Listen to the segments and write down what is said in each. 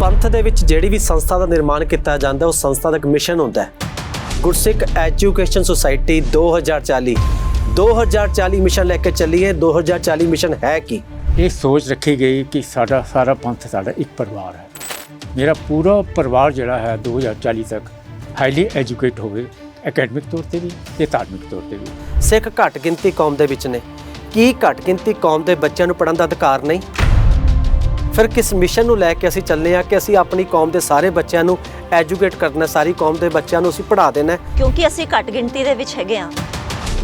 ਪੰਥ ਦੇ ਵਿੱਚ ਜਿਹੜੀ ਵੀ ਸੰਸਥਾ ਦਾ ਨਿਰਮਾਣ ਕੀਤਾ ਜਾਂਦਾ ਉਸ ਸੰਸਥਾ ਦਾ ਇੱਕ ਮਿਸ਼ਨ ਹੁੰਦਾ ਹੈ। ਗੁਰਸਿੱਖ ਐਜੂਕੇਸ਼ਨ ਸੁਸਾਇਟੀ 2040 2040 ਮਿਸ਼ਨ ਲੈ ਕੇ ਚੱਲੀਏ 2040 ਮਿਸ਼ਨ ਹੈ ਕੀ? ਇਹ ਸੋਚ ਰੱਖੀ ਗਈ ਕਿ ਸਾਡਾ ਸਾਰਾ ਪੰਥ ਸਾਡਾ ਇੱਕ ਪਰਿਵਾਰ ਹੈ। ਮੇਰਾ ਪੂਰਾ ਪਰਿਵਾਰ ਜਿਹੜਾ ਹੈ 2040 ਤੱਕ ਹਾਈਲੀ ਐਜੂਕੇਟ ਹੋਵੇ ਅਕੈਡਮਿਕ ਤੌਰ ਤੇ ਵੀ ਤੇ ਧਾਰਮਿਕ ਤੌਰ ਤੇ ਵੀ। ਸਿੱਖ ਘੱਟ ਗਿਣਤੀ ਕੌਮ ਦੇ ਵਿੱਚ ਨੇ। ਕੀ ਘੱਟ ਗਿਣਤੀ ਕੌਮ ਦੇ ਬੱਚਿਆਂ ਨੂੰ ਪੜ੍ਹਨ ਦਾ ਅਧਿਕਾਰ ਨਹੀਂ? ਫਿਰ ਕਿਸ ਮਿਸ਼ਨ ਨੂੰ ਲੈ ਕੇ ਅਸੀਂ ਚੱਲੇ ਆ ਕਿ ਅਸੀਂ ਆਪਣੀ ਕੌਮ ਦੇ ਸਾਰੇ ਬੱਚਿਆਂ ਨੂੰ ਐਜੂਕੇਟ ਕਰਨਾ ਸਾਰੀ ਕੌਮ ਦੇ ਬੱਚਿਆਂ ਨੂੰ ਅਸੀਂ ਪੜ੍ਹਾ ਦੇਣਾ। ਕਿਉਂਕਿ ਅਸੀਂ ਘੱਟ ਗਿਣਤੀ ਦੇ ਵਿੱਚ ਹੈਗੇ ਆ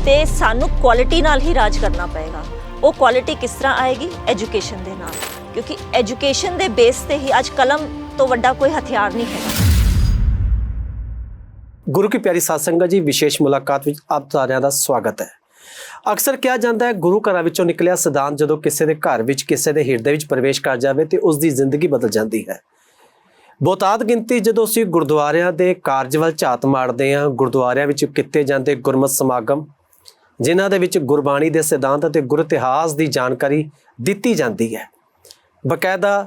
ਤੇ ਸਾਨੂੰ ਕੁਆਲਿਟੀ ਨਾਲ ਹੀ ਰਾਜ ਕਰਨਾ ਪਏਗਾ। ਉਹ ਕੁਆਲਿਟੀ ਕਿਸ ਤਰ੍ਹਾਂ ਆਏਗੀ? ਐਜੂਕੇਸ਼ਨ ਦੇ ਨਾਲ। ਕਿਉਂਕਿ ਐਜੂਕੇਸ਼ਨ ਦੇ ਬੇਸ ਤੇ ਹੀ ਅੱਜ ਕਲਮ ਤੋਂ ਵੱਡਾ ਕੋਈ ਹਥਿਆਰ ਨਹੀਂ ਹੈਗਾ। ਗੁਰੂ ਕੀ ਪਿਆਰੀ ਸਾਧ ਸੰਗਤ ਜੀ ਵਿਸ਼ੇਸ਼ ਮੁਲਾਕਾਤ ਵਿੱਚ ਆਪ ਸਾਰਿਆਂ ਦਾ ਸਵਾਗਤ ਹੈ। ਅਕਸਰ ਕਿਹਾ ਜਾਂਦਾ ਹੈ, ਗੁਰੂ ਘਰਾਂ ਵਿੱਚੋਂ ਨਿਕਲਿਆ ਸਿਧਾਂਤ ਜਦੋਂ ਕਿਸੇ ਦੇ ਘਰ ਵਿੱਚ, ਕਿਸੇ ਦੇ ਹਿਰਦੇ ਵਿੱਚ ਪ੍ਰਵੇਸ਼ ਕਰ ਜਾਵੇ ਤੇ ਉਸ ਦੀ ਜ਼ਿੰਦਗੀ ਬਦਲ ਜਾਂਦੀ ਹੈ। ਬਹੁਤਾਤ ਗਿਣਤੀ ਜਦੋਂ ਅਸੀਂ ਗੁਰਦੁਆਰਿਆਂ ਦੇ ਕਾਰਜ ਵੱਲ ਝਾਤ ਮਾਰਦੇ ਹਾਂ, ਗੁਰਦੁਆਰਿਆਂ ਵਿੱਚ ਕੀਤੇ ਜਾਂਦੇ ਗੁਰਮਤ ਸਮਾਗਮ, ਜਿਨ੍ਹਾਂ ਦੇ ਵਿੱਚ ਗੁਰਬਾਣੀ ਦੇ ਸਿਧਾਂਤ ਅਤੇ ਗੁਰ ਇਤਿਹਾਸ ਦੀ ਜਾਣਕਾਰੀ ਦਿੱਤੀ ਜਾਂਦੀ ਹੈ। ਬਕਾਇਦਾ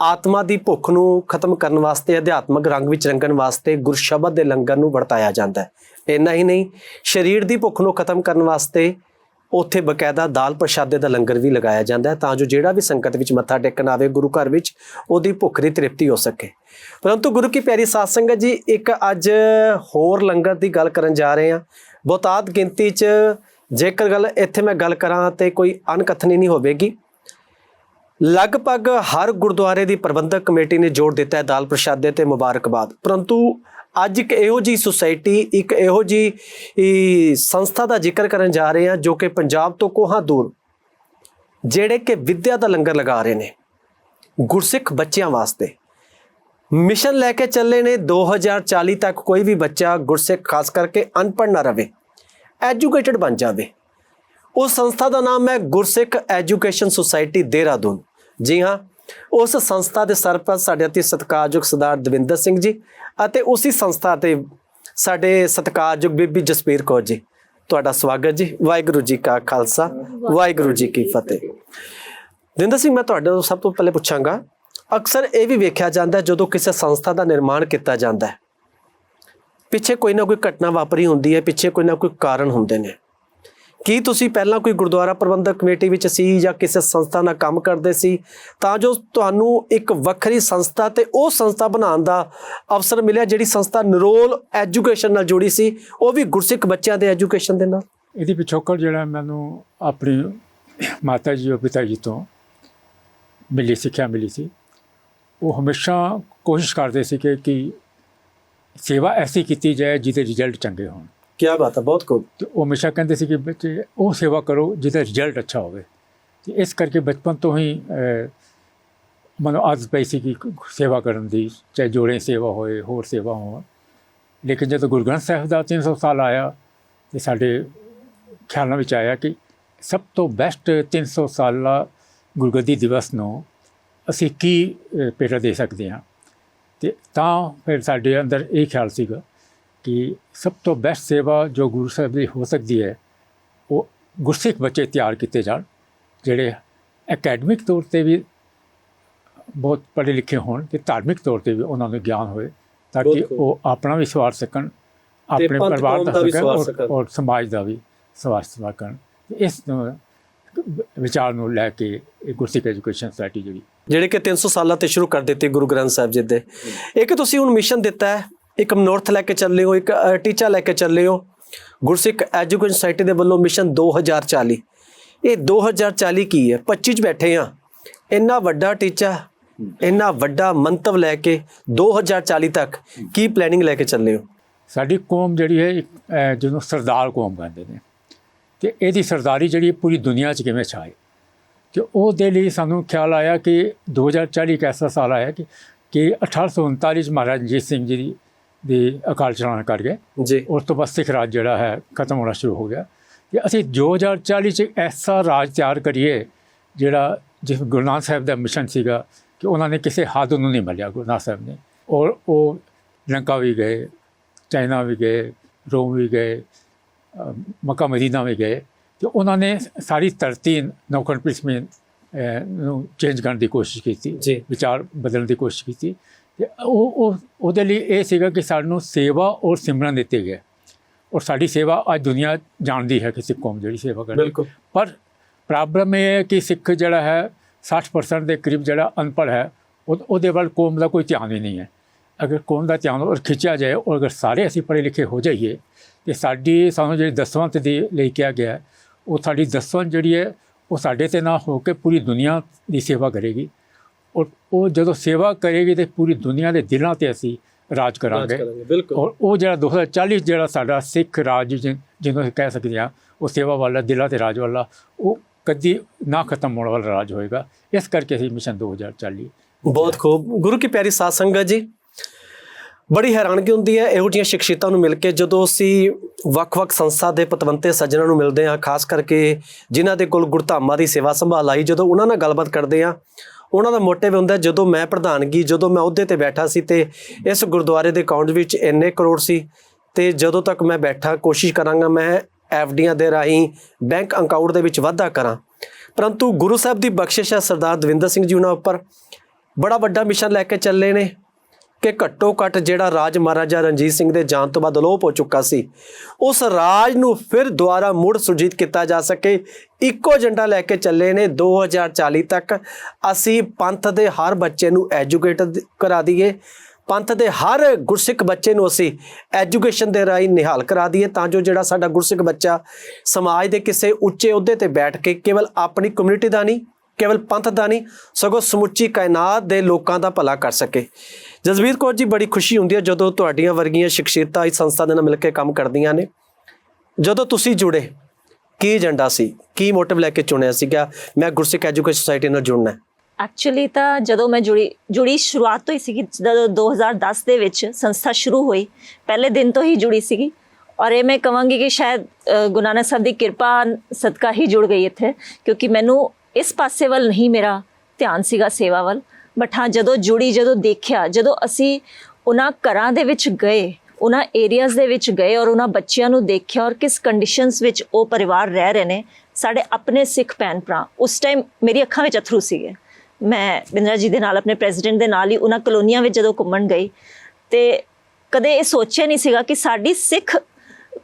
ਆਤਮਾ ਦੀ ਭੁੱਖ ਨੂੰ ਖਤਮ ਕਰਨ ਵਾਸਤੇ, ਅਧਿਆਤਮਕ ਰੰਗ ਵਿੱਚ ਰੰਗਣ ਵਾਸਤੇ ਗੁਰਸ਼ਬਦ ਦੇ ਲੰਗਰ ਨੂੰ ਵਰਤਾਇਆ ਜਾਂਦਾ ਹੈ। ਇੰਨਾ ਹੀ ਨਹੀਂ, ਸਰੀਰ ਦੀ ਭੁੱਖ ਨੂੰ ਖਤਮ ਕਰਨ ਵਾਸਤੇ ਉੱਥੇ ਬਕਾਇਦਾ ਦਾਲ ਪ੍ਰਸ਼ਾਦੇ ਦਾ ਲੰਗਰ ਵੀ ਲਗਾਇਆ ਜਾਂਦਾ ਹੈ ਤਾਂ ਜੋ ਜਿਹੜਾ ਵੀ ਸੰਗਤ ਵਿੱਚ ਮੱਥਾ ਟੇਕਣ ਆਵੇ, ਗੁਰੂ ਘਰ ਵਿੱਚ, ਉਹਦੀ ਭੁੱਖ ਦੀ ਤ੍ਰਿਪਤੀ ਹੋ ਸਕੇ। ਪਰੰਤੂ ਗੁਰੂ ਕੀ ਪਿਆਰੀ ਸਾਧ ਸੰਗਤ ਜੀ, ਇੱਕ ਅੱਜ ਹੋਰ ਲੰਗਰ ਦੀ ਗੱਲ ਕਰਨ ਜਾ ਰਹੇ ਹਾਂ। ਬਹੁਤਾਤ ਗਿਣਤੀ 'ਚ ਜੇਕਰ ਗੱਲ, ਇੱਥੇ ਮੈਂ ਗੱਲ ਕਰਾਂ ਤੇ ਕੋਈ ਅਣਕਥਨੀ ਨਹੀਂ ਹੋਵੇਗੀ। ਲਗਭਗ ਹਰ ਗੁਰਦੁਆਰੇ ਦੀ ਪ੍ਰਬੰਧਕ ਕਮੇਟੀ ਨੇ ਜੋੜ ਦਿੱਤਾ ਹੈ ਦਾਲ ਪ੍ਰਸ਼ਾਦੇ ਤੇ ਮੁਬਾਰਕਬਾਦ। ਪਰੰਤੂ ਅੱਜ ਇੱਕ ਇਹੋ ਜੀ ਸੁਸਾਇਟੀ, ਇੱਕ ਇਹੋ ਜੀ ਸੰਸਥਾ ਦਾ ਜ਼ਿਕਰ ਕਰਨ ਜਾ ਰਹੇ ਹਾਂ ਜੋ ਕਿ ਪੰਜਾਬ ਤੋਂ ਕੋਹਾਂ ਦੂਰ ਜਿਹੜੇ ਕਿ ਵਿੱਦਿਆ ਦਾ ਲੰਗਰ ਲਗਾ ਰਹੇ ਨੇ ਗੁਰਸਿੱਖ ਬੱਚਿਆਂ ਵਾਸਤੇ। ਮਿਸ਼ਨ ਲੈ ਕੇ ਚੱਲੇ ਨੇ 2040 ਤੱਕ ਕੋਈ ਵੀ ਬੱਚਾ ਗੁਰਸਿੱਖ ਖਾਸ ਕਰਕੇ ਅਨਪੜ੍ਹ ਨਾ ਰਵੇ, ਐਜੂਕੇਟਡ ਬਣ ਜਾਵੇ। ਉਸ ਸੰਸਥਾ ਦਾ ਨਾਮ ਹੈ ਗੁਰਸਿੱਖ ਐਜੂਕੇਸ਼ਨ ਸੁਸਾਇਟੀ ਦੇਹਰਾਦੂਨ। ਜੀ ਹਾਂ ਉਸ ਸੰਸਥਾ ਦੇ ਸਰਪ੍ਰਸਤ ਸਾਡੇ ਅਤੀ ਸਤਿਕਾਰਯੋਗ ਸਰਦਾਰ ਦਵਿੰਦਰ ਸਿੰਘ ਜੀ ਅਤੇ ਉਸੇ ਸੰਸਥਾ ਤੇ ਸਾਡੇ ਸਤਿਕਾਰਯੋਗ ਬੀਬੀ ਜਸਪੀਰ ਕੌਰ ਜੀ। ਤੁਹਾਡਾ ਸਵਾਗਤ ਜੀ। ਵਾਹਿਗੁਰੂ ਜੀ ਕਾ ਖਾਲਸਾ, ਵਾਹਿਗੁਰੂ ਜੀ ਕੀ ਫਤਿਹ। ਦਵਿੰਦਰ ਸਿੰਘ, ਮੈਂ ਤੁਹਾਡੇ ਤੋਂ ਸਭ ਤੋਂ ਪਹਿਲੇ ਪੁੱਛਾਂਗਾ, ਅਕਸਰ ਇਹ ਵੀ ਵੇਖਿਆ ਜਾਂਦਾ ਜਦੋਂ ਕਿਸੇ ਸੰਸਥਾ ਦਾ ਨਿਰਮਾਣ ਕੀਤਾ ਜਾਂਦਾ ਹੈ, ਪਿੱਛੇ ਕੋਈ ਨਾ ਕੋਈ ਘਟਨਾ ਵਾਪਰੀ ਹੁੰਦੀ ਹੈ, ਪਿੱਛੇ ਕੋਈ ਨਾ ਕੋਈ ਕਾਰਨ ਹੁੰਦੇ ਨੇ। ਕੀ ਤੁਸੀਂ ਪਹਿਲਾਂ ਕੋਈ ਗੁਰਦੁਆਰਾ ਪ੍ਰਬੰਧਕ ਕਮੇਟੀ ਵਿੱਚ ਸੀ ਜਾਂ ਕਿਸੇ ਸੰਸਥਾ ਨਾਲ ਕੰਮ ਕਰਦੇ ਸੀ? ਤਾਂ ਜੋ ਤੁਹਾਨੂੰ ਇੱਕ ਵੱਖਰੀ ਸੰਸਥਾ ਤੇ ਉਹ ਸੰਸਥਾ ਬਣਾਉਣ ਦਾ ਅਵਸਰ ਮਿਲਿਆ ਜਿਹੜੀ ਸੰਸਥਾ ਨਿਰੋਲ ਐਜੂਕੇਸ਼ਨ ਨਾਲ ਜੁੜੀ ਸੀ, ਉਹ ਵੀ ਗੁਰਸਿੱਖ ਬੱਚਿਆਂ ਦੇ ਐਜੂਕੇਸ਼ਨ ਦੇ ਨਾਲ? ਇਹਦੀ ਪਿਛੋਕੜ ਜਿਹੜਾ ਮੈਨੂੰ ਆਪਣੀ ਮਾਤਾ ਜੀ ਔਰ ਪਿਤਾ ਜੀ ਤੋਂ ਮਿਲੀ, ਸਿੱਖਿਆ ਮਿਲੀ ਸੀ। ਉਹ ਹਮੇਸ਼ਾ ਕੋਸ਼ਿਸ਼ ਕਰਦੇ ਸੀ ਕਿ ਕਿ ਸੇਵਾ ਐਸੀ ਕੀਤੀ ਜਾਏ ਜਿਹਦੇ ਰਿਜ਼ਲਟ ਚੰਗੇ ਹੋਣ। ਕੀ ਬਾਤ ਹੈ ਬਹੁਤ ਖੂਬ। ਤੇ ਉਹ ਹਮੇਸ਼ਾ ਕਹਿੰਦੇ ਸੀ ਕਿ ਬੱਚੇ ਉਹ ਸੇਵਾ ਕਰੋ ਜਿਹਦਾ ਰਿਜ਼ਲਟ ਅੱਛਾ ਹੋਵੇ। ਤੇ ਇਸ ਕਰਕੇ ਬਚਪਨ ਤੋਂ ਹੀ ਅਹ, ਮਨੋਂ ਆਦਤ ਪਈ ਸੀ ਕਿ ਸੇਵਾ ਕਰਨ ਦੀ ਚਾਹੇ ਜੋੜੇ ਸੇਵਾ ਹੋਏ ਹੋਰ ਸੇਵਾ ਹੋਣ। ਲੇਕਿਨ ਜਦੋਂ ਗੁਰੂ ਗ੍ਰੰਥ ਸਾਹਿਬ ਦਾ 300 ਸਾਲ ਆਇਆ ਤੇ ਸਾਡੇ ਖਿਆਲਾਂ ਵਿੱਚ ਆਇਆ ਕਿ ਸਭ ਤੋਂ ਬੈਸਟ 300 ਸਾਲਾ ਗੁਰਗੱਦੀ ਦਿਵਸ ਨੂੰ ਅਸੀਂ ਕੀ ਪੇਟਾ ਦੇ ਸਕਦੇ ਹਾਂ। ਤੇ ਤਾਂ ਫਿਰ ਸਾਡੇ ਅੰਦਰ ਇਹ ਖਿਆਲ ਸੀਗਾ ਕਿ ਸਭ ਤੋਂ ਬੈਸਟ ਸੇਵਾ ਜੋ ਗੁਰੂ ਸਾਹਿਬ ਦੀ ਹੋ ਸਕਦੀ ਹੈ ਉਹ ਗੁਰਸਿੱਖ ਬੱਚੇ ਤਿਆਰ ਕੀਤੇ ਜਾਣ ਜਿਹੜੇ ਅਕੈਡਮਿਕ ਤੌਰ ਤੇ ਵੀ ਬਹੁਤ ਪੜ੍ਹੇ ਲਿਖੇ ਹੋਣ ਤੇ ਧਾਰਮਿਕ ਤੌਰ ਤੇ ਵੀ ਉਹਨਾਂ ਨੂੰ ਗਿਆਨ ਹੋਵੇ ਤਾਂ ਕਿ। ਉਹ ਆਪਣਾ ਵੀ ਸਵਾਰ ਸਕਣ ਆਪਣੇ ਪਰਿਵਾਰ ਦਾ ਸਕਣ ਸਵਾਰ ਔਰ- ਸਕਣ। ਔਰ ਸਮਾਜ ਦਾ ਵੀ ਸਵਾਰ ਸਕਣ ਇਸ ਵਿਚਾਰ ਨੂੰ ਲੈ ਕੇ ਇਹ ਗੁਰਸਿੱਖ ਐਜੂਕੇਸ਼ਨ ਸੁਸਾਇਟੀ ਜਿਹੜੀ ਜਿਹੜੇ ਕਿ 300 ਸਾਲਾਂ ਤੇ ਸ਼ੁਰੂ ਕਰ ਦਿੱਤੀ ਗੁਰੂ ਗ੍ਰੰਥ ਸਾਹਿਬ ਜੀ ਦੇ ਇੱਕ ਤੁਸੀਂ ਹੁਣ ਮਿਸ਼ਨ ਦਿੱਤਾ ਹੈ ਇੱਕ ਨੌਰਥ ਲੈ ਕੇ ਚੱਲੇ ਹੋ ਇੱਕ ਟੀਚਾ ਲੈ ਕੇ ਚੱਲੇ ਹੋ। ਗੁਰਸਿੱਖ ਐਜੂਕੇਸ਼ਨ ਸੁਸਾਇਟੀ ਦੇ ਵੱਲੋਂ ਮਿਸ਼ਨ 2040 ਇਹ 2040 ਕੀ ਹੈ? 25 ਚ ਬੈਠੇ ਆ ਇੰਨਾ ਵੱਡਾ ਟੀਚਾ ਇੰਨਾ ਵੱਡਾ ਮੰਤਵ ਲੈ ਕੇ 2040 ਤੱਕ ਕੀ ਪਲੈਨਿੰਗ ਲੈ ਕੇ ਚੱਲੇ ਹੋ? ਸਾਡੀ ਕੌਮ ਜਿਹੜੀ ਹੈ ਇੱਕ, ਅਹ, ਜਿਹਨੂੰ ਸਰਦਾਰ ਕੌਮ ਕਹਿੰਦੇ ਨੇ। ਤੇ ਇਹਦੀ ਸਰਦਾਰੀ ਜਿਹੜੀ ਪੂਰੀ ਦੁਨੀਆ 'ਚ ਕਿਵੇਂ ਛਾਏ? ਤੇ ਉਹਦੇ ਲਈ ਸਾਨੂੰ ਖਿਆਲ ਆਇਆ ਕਿ 2040 ਇੱਕ ਐਸਾ ਸਾਲ ਆਇਆ ਕਿ ਕਿ 1839 'ਚ ਮਹਾਰਾਜਾ ਰਣਜੀਤ ਸਿੰਘ ਜੀ ਦੀ ਦੀ ਅਕਾਲ ਚਲਾਣਾ ਕਰ ਗਏ। ਜੀ। ਉਸ ਤੋਂ ਬਾਅਦ ਸਿੱਖ ਰਾਜ ਜਿਹੜਾ ਹੈ ਖਤਮ ਹੋਣਾ ਸ਼ੁਰੂ ਹੋ ਗਿਆ। ਤੇ ਅਸੀਂ 2040 'ਚ ਐਸਾ ਰਾਜ ਤਿਆਰ ਕਰੀਏ ਜਿਹੜਾ ਜਿਸ ਗੁਰੂ ਨਾਨਕ ਸਾਹਿਬ ਦਾ ਮਿਸ਼ਨ ਸੀਗਾ ਕਿ ਉਹਨਾਂ ਨੇ ਕਿਸੇ ਹੱਦ ਨੂੰ ਨਹੀਂ ਮੱਲਿਆ ਗੁਰੂ ਨਾਨਕ ਸਾਹਿਬ ਨੇ। ਔਰ ਉਹ ਲੰਕਾ ਵੀ ਗਏ ਚਾਈਨਾ ਵੀ ਗਏ ਰੋਮ ਵੀ ਗਏ ਮੱਕਾ ਮਦੀਨਾ ਵੀ ਗਏ। ਤੇ ਉਹਨਾਂ ਨੇ ਸਾਰੀ ਧਰਤੀ ਨੌਕਰ ਪਿਸਮੇ ਨੂੰ ਚੇਂਜ ਕਰਨ ਦੀ ਕੋਸ਼ਿਸ਼ ਕੀਤੀ ਵਿਚਾਰ ਬਦਲਣ ਦੀ ਕੋਸ਼ਿਸ਼ ਕੀਤੀ। ਤੇ ਉਹ ਉਹ ਉਹਦੇ ਲਈ ਇਹ ਸੀਗਾ ਕਿ ਸਾਨੂੰ ਸੇਵਾ ਔਰ ਸਿਮਰਨ ਦਿੱਤੇ ਗਏ ਔਰ ਸਾਡੀ ਸੇਵਾ ਅੱਜ ਦੁਨੀਆ ਜਾਣਦੀ ਹੈ ਕਿ ਸਿੱਖ ਕੌਮ ਜਿਹੜੀ ਸੇਵਾ ਕਰਦੀ ਬਿਲਕੁਲ। ਪਰ ਪ੍ਰੋਬਲਮ ਇਹ ਹੈ ਕਿ ਸਿੱਖ ਜਿਹੜਾ ਹੈ 60% ਦੇ ਕਰੀਬ ਜਿਹੜਾ ਅਨਪੜ੍ਹ ਹੈ ਉਹ- ਉਹਦੇ ਵੱਲ ਕੌਮ ਦਾ ਕੋਈ ਧਿਆਨ ਹੀ ਨਹੀਂ ਹੈ। ਅਗਰ ਕੌਮ ਦਾ ਧਿਆਨ ਔਰ ਖਿੱਚਿਆ ਜਾਏ ਔਰ ਅਗਰ ਸਾਰੇ ਅਸੀਂ ਪੜ੍ਹੇ ਲਿਖੇ ਹੋ ਜਾਈਏ ਤੇ ਸਾਡੀ ਸਾਨੂੰ ਜਿਹੜੀ ਦਸਵੰਤ ਦੇ ਲਈ ਕਿਹਾ ਗਿਆ ਉਹ ਸਾਡੀ ਦਸਵੰਤ ਜਿਹੜੀ ਹੈ ਉਹ ਸਾਡੇ ਤੇ ਨਾ ਹੋ ਕੇ ਪੂਰੀ ਦੁਨੀਆ ਦੀ ਸੇਵਾ ਕਰੇਗੀ। ਔਰ ਉਹ ਜਦੋਂ ਸੇਵਾ ਕਰੇਗੀ ਤੇ ਪੂਰੀ ਦੁਨੀਆ ਦੇ ਦਿਲਾਂ ਤੇ ਅਸੀਂ ਰਾਜ ਕਰਾਂਗੇ। ਬਿਲਕੁਲ। ਔਰ ਉਹ ਜਿਹੜਾ 2040 ਜਿਹੜਾ ਸਾਡਾ ਸਿੱਖ ਰਾਜ ਜਿਹਨੂੰ ਅਸੀਂ ਕਹਿ ਸਕਦੇ ਹਾਂ ਉਹ ਸੇਵਾ ਵਾਲਾ ਦਿਲਾਂ ਤੇ ਰਾਜ ਵਾਲਾ ਉਹ ਕਦੀ ਨਾ ਖਤਮ ਹੋਣ ਵਾਲਾ ਰਾਜ ਹੋਏਗਾ। ਇਸ ਕਰਕੇ ਅਸੀਂ ਮਿਸ਼ਨ 2040 ਬਹੁਤ ਖੂਬ। ਗੁਰੂ ਕੀ ਪਿਆਰੀ ਸਾਧ ਸੰਗਤ ਜੀ ਬੜੀ ਹੈਰਾਨਗੀ ਹੁੰਦੀ ਹੈ ਇਹੋ ਜਿਹੀਆਂ ਸ਼ਖਸੀਅਤਾਂ ਨੂੰ ਮਿਲ ਕੇ। ਜਦੋਂ ਅਸੀਂ ਵੱਖ-ਵੱਖ ਸੰਸਥਾ ਦੇ ਪਤਵੰਤੇ ਸੱਜਣਾਂ ਨੂੰ ਮਿਲਦੇ ਹਾਂ ਖਾਸ ਕਰਕੇ ਜਿਨ੍ਹਾਂ ਦੇ ਕੋਲ ਗੁਰਧਾਮਾਂ ਦੀ ਸੇਵਾ ਸੰਭਾਲ ਆਈ ਜਦੋਂ ਉਹਨਾਂ ਨਾਲ ਗੱਲਬਾਤ ਕਰਦੇ ਹਾਂ ਉਹਨਾਂ ਦਾ ਮੋਟਿਵ ਹੁੰਦਾ ਜਦੋਂ ਮੈਂ ਪ੍ਰਧਾਨਗੀ, ਜਦੋਂ ਮੈਂ ਅਹੁਦੇ ਤੇ ਬੈਠਾ ਸੀ ਤੇ ਇਸ ਗੁਰਦੁਆਰੇ ਦੇ ਅਕਾਊਂਟ ਵਿੱਚ ਇੰਨੇ ਕਰੋੜ ਸੀ ਤੇ ਜਦੋਂ ਤੱਕ ਮੈਂ ਬੈਠਾ, ਕੋਸ਼ਿਸ਼ ਕਰਾਂਗਾ ਮੈਂ ਐਫਡੀਆਂ ਦੇ ਰਾਹੀਂ ਬੈਂਕ ਅਕਾਊਂਟ ਦੇ ਵਿੱਚ ਵਾਧਾ ਕਰਾਂ। ਪਰੰਤੂ ਗੁਰੂ ਸਾਹਿਬ ਦੀ ਬਖਸ਼ਿਸ਼ ਹੈ ਸਰਦਾਰ ਦਵਿੰਦਰ ਸਿੰਘ ਜੀ ਉਹਨਾਂ ਉੱਪਰ। ਬੜਾ ਵੱਡਾ ਮਿਸ਼ਨ ਲੈ ਕੇ ਚੱਲੇ ਨੇ। ਕਿ ਘੱਟੋ ਘੱਟ ਜਿਹੜਾ ਰਾਜ ਮਹਾਰਾਜਾ ਰਣਜੀਤ ਸਿੰਘ ਦੇ ਜਾਣ ਤੋਂ ਬਾਅਦ ਅਲੋਪ ਹੋ ਚੁੱਕਾ ਸੀ, ਉਸ ਰਾਜ ਨੂੰ ਫਿਰ ਦੁਬਾਰਾ ਮੁੜ ਸੁਰਜੀਤ ਕੀਤਾ ਜਾ ਸਕੇ। ਇੱਕੋ ਏਜੰਡਾ ਲੈ ਕੇ ਚੱਲੇ ਨੇ 2040 ਤੱਕ। ਅਸੀਂ ਪੰਥ ਦੇ ਹਰ ਬੱਚੇ ਨੂੰ ਐਜੂਕੇਟ ਕਰਾ ਦਈਏ। ਪੰਥ ਦੇ ਹਰ ਗੁਰਸਿੱਖ ਬੱਚੇ ਨੂੰ ਅਸੀਂ ਐਜੂਕੇਸ਼ਨ ਦੇ ਰਾਹੀਂ ਨਿਹਾਲ ਕਰਾ ਦਈਏ ਤਾਂ ਜੋ ਜਿਹੜਾ ਸਾਡਾ ਗੁਰਸਿੱਖ ਬੱਚਾ ਸਮਾਜ ਦੇ ਕਿਸੇ ਉੱਚੇ ਅਹੁਦੇ ਤੇ ਬੈਠ ਕੇ ਕੇਵਲ ਆਪਣੀ ਕਮਿਊਨਿਟੀ ਦਾ ਨਹੀਂ ਕੇਵਲ ਪੰਥ ਦਾ ਨਹੀਂ ਸਗੋਂ ਸਮੁੱਚੀ ਕਾਇਨਾਤ ਦੇ ਲੋਕਾਂ ਦਾ ਭਲਾ ਕਰ ਸਕੇ। ਜਸਵੀਰ ਕੌਰ ਜੀ ਬੜੀ ਖੁਸ਼ੀ ਹੁੰਦੀ ਹੈ ਜਦੋਂ ਤੁਹਾਡੀਆਂ ਵਰਗੀਆਂ ਸ਼ਖਸੀਅਤਾਂ ਇਸ ਸੰਸਥਾ ਦੇ ਨਾਲ ਮਿਲ ਕੇ ਕੰਮ ਕਰਦੀਆਂ ਨੇ। ਜਦੋਂ ਤੁਸੀਂ ਜੁੜੇ ਕੀ ਏਜੰਡਾ ਸੀ? ਕੀ ਮੋਟਿਵ ਲੈ ਕੇ ਚੁਣਿਆ ਸੀਗਾ? ਮੈਂ ਗੁਰਸਿੱਖ ਐਜੂਕੇਸ਼ਨ ਸੁਸਾਇਟੀ ਨਾਲ ਜੁੜਨਾ ਹੈ। ਐਕਚੁਅਲੀ ਤਾਂ ਜਦੋਂ ਮੈਂ ਜੁੜੀ ਜੁੜੀ ਸ਼ੁਰੂਆਤ ਤੋਂ ਹੀ ਸੀਗੀ ਜਦੋਂ 2010 ਦੇ ਵਿੱਚ ਸੰਸਥਾ ਸ਼ੁਰੂ ਹੋਈ ਪਹਿਲੇ ਦਿਨ ਤੋਂ ਹੀ ਜੁੜੀ ਸੀਗੀ। ਔਰ ਇਹ ਮੈਂ ਕਹਾਂਗੀ ਕਿ ਸ਼ਾਇਦ ਅ, ਗੁਰੂ ਨਾਨਕ ਸਾਹਿਬ ਦੀ ਕਿਰਪਾ ਸਦਕਾ ਹੀ ਜੁੜ ਗਈ ਇੱਥੇ ਕਿਉਂਕਿ ਮੈਨੂੰ ਇਸ ਪਾਸੇ ਵੱਲ ਨਹੀਂ ਮੇਰਾ ਧਿਆਨ ਸੀਗਾ ਸੇਵਾ ਵੱਲ ਬਟ ਹਾਂ ਜਦੋਂ ਜੁੜੀ, ਜਦੋਂ ਦੇਖਿਆ, ਜਦੋਂ ਅਸੀਂ ਉਹਨਾਂ ਘਰਾਂ ਦੇ ਵਿੱਚ ਗਏ, ਉਹਨਾਂ ਏਰੀਆਜ਼ ਦੇ ਵਿੱਚ ਗਏ ਔਰ ਉਹਨਾਂ ਬੱਚਿਆਂ ਨੂੰ ਦੇਖਿਆ ਔਰ ਕਿਸ ਕੰਡੀਸ਼ਨਸ ਵਿੱਚ ਉਹ ਪਰਿਵਾਰ ਰਹਿ ਰਹੇ ਨੇ, ਸਾਡੇ ਆਪਣੇ ਸਿੱਖ ਭੈਣ ਭਰਾ, ਉਸ ਟਾਈਮ ਮੇਰੀ ਅੱਖਾਂ ਵਿੱਚ ਅਥਰੂ ਸੀਗੇ। ਮੈਂ ਬਿੰਦਰਾ ਜੀ ਦੇ ਨਾਲ, ਆਪਣੇ ਪ੍ਰੈਜ਼ੀਡੈਂਟ ਦੇ ਨਾਲ ਹੀ ਉਹਨਾਂ ਕਲੋਨੀਆਂ ਵਿੱਚ ਜਦੋਂ ਘੁੰਮਣ ਗਈ, ਤੇ ਕਦੇ ਇਹ ਸੋਚਿਆ ਨਹੀਂ ਸੀਗਾ ਕਿ ਸਾਡੀ ਸਿੱਖ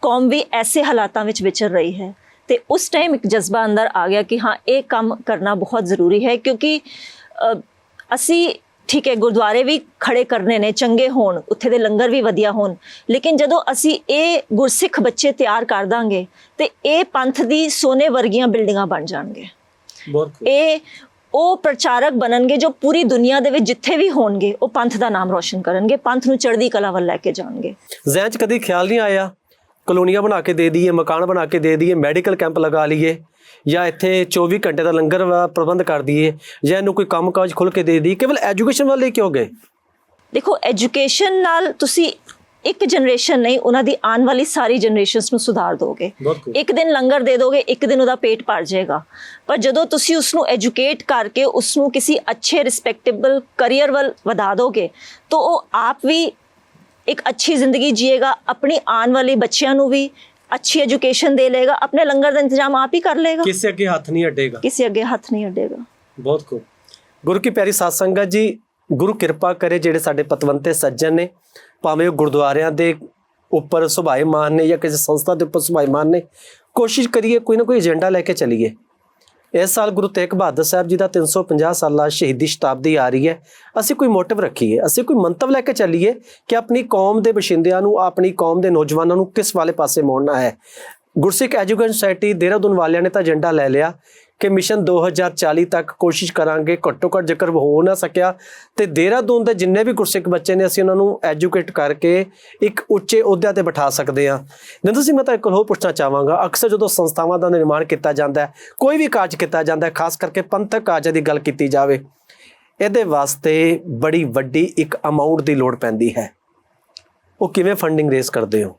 ਕੌਮ ਵੀ ਐਸੇ ਹਾਲਾਤਾਂ ਵਿੱਚ ਵਿਚਰ ਰਹੀ ਹੈ। ਤੇ ਉਸ ਟਾਈਮ ਇੱਕ ਜਜ਼ਬਾ ਅੰਦਰ ਆ ਗਿਆ ਕਿ ਹਾਂ ਇਹ ਕੰਮ ਕਰਨਾ ਬਹੁਤ ਜ਼ਰੂਰੀ ਹੈ ਕਿਉਂਕਿ ਅਸੀਂ ਠੀਕ ਹੈ ਗੁਰਦੁਆਰੇ ਵੀ ਖੜੇ ਕਰਨੇ ਨੇ ਚੰਗੇ ਹੋਣ ਉੱਥੇ ਦੇ ਲੰਗਰ ਵੀ ਵਧੀਆ ਹੋਣ ਲੇਕਿਨ ਜਦੋਂ ਅਸੀਂ ਇਹ ਗੁਰਸਿੱਖ ਬੱਚੇ ਤਿਆਰ ਕਰ ਦਾਂਗੇ ਤੇ ਇਹ ਪੰਥ ਦੀ ਸੋਨੇ ਵਰਗੀਆਂ ਬਿਲਡਿੰਗਾਂ ਬਣ ਜਾਣਗੇ। ਬਹੁਤ ਇਹ ਉਹ ਪ੍ਰਚਾਰਕ ਬਣਨਗੇ ਜੋ ਪੂਰੀ ਦੁਨੀਆ ਦੇ ਵਿੱਚ ਜਿੱਥੇ ਵੀ ਹੋਣਗੇ ਉਹ ਪੰਥ ਦਾ ਨਾਮ ਰੋਸ਼ਨ ਕਰਨਗੇ ਪੰਥ ਨੂੰ ਚੜ੍ਹਦੀ ਕਲਾ ਵੱਲ ਲੈ ਕੇ ਜਾਣਗੇ। ਜ਼ਹਿਨ 'ਚ ਕਦੀ ਖਿਆਲ ਨਹੀਂ ਆਇਆ? ਕਲੋਨੀਆਂ ਬਣਾ ਕੇ ਦੇ ਦਈਏ ਮਕਾਨ ਬਣਾ ਕੇ ਦੇ ਦਈਏ ਮੈਡੀਕਲ ਕੈਂਪ ਲਗਾ ਲਈਏ ਜਾਂ ਇੱਥੇ 24 ਘੰਟੇ ਦਾ ਲੰਗਰ ਪ੍ਰਬੰਧ ਕਰ ਦਈਏ ਜਾਂ ਇਹਨੂੰ ਕੋਈ ਕੰਮਕਾਜ ਖੁੱਲ ਕੇ ਦੇ ਦਈਏ ਕੇਵਲ ਐਜੂਕੇਸ਼ਨ ਵੱਲ ਹੀ ਕਿਉਂ ਗਏ? ਦੇਖੋ ਐਜੂਕੇਸ਼ਨ ਨਾਲ ਤੁਸੀਂ ਇੱਕ ਜਨਰੇਸ਼ਨ ਨਹੀਂ ਉਹਨਾਂ ਦੀ ਆਉਣ ਵਾਲੀ ਸਾਰੀ ਜਨਰੇਸ਼ਨਸ ਨੂੰ ਸੁਧਾਰ ਦੋਗੇ। ਇੱਕ ਦਿਨ ਲੰਗਰ ਦੇ ਦੋਗੇ ਇੱਕ ਦਿਨ ਉਹਦਾ ਪੇਟ ਭਰ ਜਾਏਗਾ। ਪਰ ਜਦੋਂ ਤੁਸੀਂ ਉਸ ਨੂੰ ਐਜੂਕੇਟ ਕਰਕੇ ਉਸ ਨੂੰ ਕਿਸੇ ਅੱਛੇ ਰਿਸਪੈਕਟੇਬਲ ਕੈਰੀਅਰ ਵੱਲ ਵਧਾ ਦੋਗੇ ਤਾਂ ਉਹ ਆਪ ਵੀ ਇੱਕ ਅੱਛੀ ਜ਼ਿੰਦਗੀ ਜੀਏਗਾ ਆਪਣੀ ਆਉਣ ਵਾਲੇ ਬੱਚਿਆਂ ਨੂੰ ਵੀ ਅੱਛੀ ਐਜੂਕੇਸ਼ਨ ਦੇ ਲੇਗਾ ਆਪਣੇ ਲੰਗਰ ਦਾ ਇੰਤਜ਼ਾਮ ਆਪ ਹੀ ਕਰ ਲੇਗਾ ਕਿਸੇ ਅੱਗੇ ਹੱਥ ਨਹੀਂ ਅੱਡੇਗਾ। ਕਿਸੇ ਅੱਗੇ ਹੱਥ ਨਹੀਂ ਅੱਡੇਗਾ। ਬਹੁਤ ਖੂਬ। ਗੁਰੂ ਕੀ ਪਿਆਰੀ ਸਾਧ ਸੰਗਤ ਜੀ ਗੁਰੂ ਕਿਰਪਾ ਕਰੇ ਜਿਹੜੇ ਸਾਡੇ ਪਤਵੰਤੇ ਸੱਜਣ ਨੇ ਭਾਵੇਂ ਉਹ ਗੁਰਦੁਆਰਿਆਂ ਦੇ ਉੱਪਰ ਸੁਭਾਏਮਾਨ ਨੇ ਜਾਂ ਕਿਸੇ ਸੰਸਥਾ ਦੇ ਉੱਪਰ ਸੁਭਾਏਮਾਨ ਨੇ ਕੋਸ਼ਿਸ਼ ਕਰੀਏ ਕੋਈ ਨਾ ਕੋਈ ਏਜੰਡਾ ਲੈ ਕੇ ਚੱਲੀਏ। ਇਸ ਸਾਲ ਗੁਰੂ ਤੇਗ ਬਹਾਦਰ ਸਾਹਿਬ ਜੀ ਦਾ 350 ਸਾਲਾ ਸ਼ਹੀਦੀ ਸ਼ਤਾਬਦੀ ਆ ਰਹੀ ਹੈ। ਅਸੀਂ ਕੋਈ ਮੋਟਿਵ ਰੱਖੀਏ, ਅਸੀਂ ਕੋਈ ਮੰਤਵ ਲੈ ਕੇ ਚੱਲੀਏ ਕਿ ਆਪਣੀ ਕੌਮ ਦੇ ਬਸ਼ਿੰਦਿਆਂ ਨੂੰ, ਆਪਣੀ ਕੌਮ ਦੇ ਨੌਜਵਾਨਾਂ ਨੂੰ ਕਿਸ ਵਾਲੇ ਪਾਸੇ ਮੋੜਨਾ ਹੈ। ਗੁਰਸਿੱਖ ਐਜੂਕੇਸ਼ਨ ਸੁਸਾਇਟੀ ਦੇਹਰਾਦੂਨ ਵਾਲਿਆਂ ਨੇ ਤਾਂ ਏਜੰਡਾ ਲੈ ਲਿਆ ਕਿ ਮਿਸ਼ਨ 2040 ਤੱਕ ਕੋਸ਼ਿਸ਼ ਕਰਾਂਗੇ, ਘੱਟੋ ਘੱਟ ਜੇਕਰ ਹੋ ਨਾ ਸਕਿਆ, ਤੇ ਦੇਹਰਾਦੂਨ ਦੇ ਜਿੰਨੇ ਵੀ ਗੁਰਸਿੱਖ ਬੱਚੇ ਨੇ, ਅਸੀਂ ਉਹਨਾਂ ਨੂੰ ਐਜੂਕੇਟ ਕਰਕੇ ਇੱਕ ਉੱਚੇ ਅਹੁਦਿਆਂ ਤੇ ਬਿਠਾ ਸਕਦੇ ਹਾਂ। ਨਿੰਦੂ ਸਿੰਘ, ਮੈਂ ਤਾਂ ਇੱਕ ਹੋਰ ਪੁੱਛਣਾ ਚਾਹਾਂਗਾ। ਅਕਸਰ ਜਦੋਂ ਸੰਸਥਾਵਾਂ ਦਾ ਨਿਰਮਾਣ ਕੀਤਾ ਜਾਂਦਾ ਹੈ, ਕੋਈ ਵੀ ਕਾਰਜ ਕੀਤਾ ਜਾਂਦਾ ਹੈ, ਖਾਸ ਕਰਕੇ ਪੰਥਕ ਕਾਰਜਾਂ ਦੀ ਗੱਲ ਕੀਤੀ ਜਾਵੇ, ਇਹਦੇ ਵਾਸਤੇ ਬੜੀ ਵੱਡੀ ਇੱਕ ਅਮਾਉਂਟ ਦੀ ਲੋੜ ਪੈਂਦੀ ਹੈ। ਉਹ ਕਿਵੇਂ ਫੰਡਿੰਗ ਰੇਸ ਕਰਦੇ ਹੋ?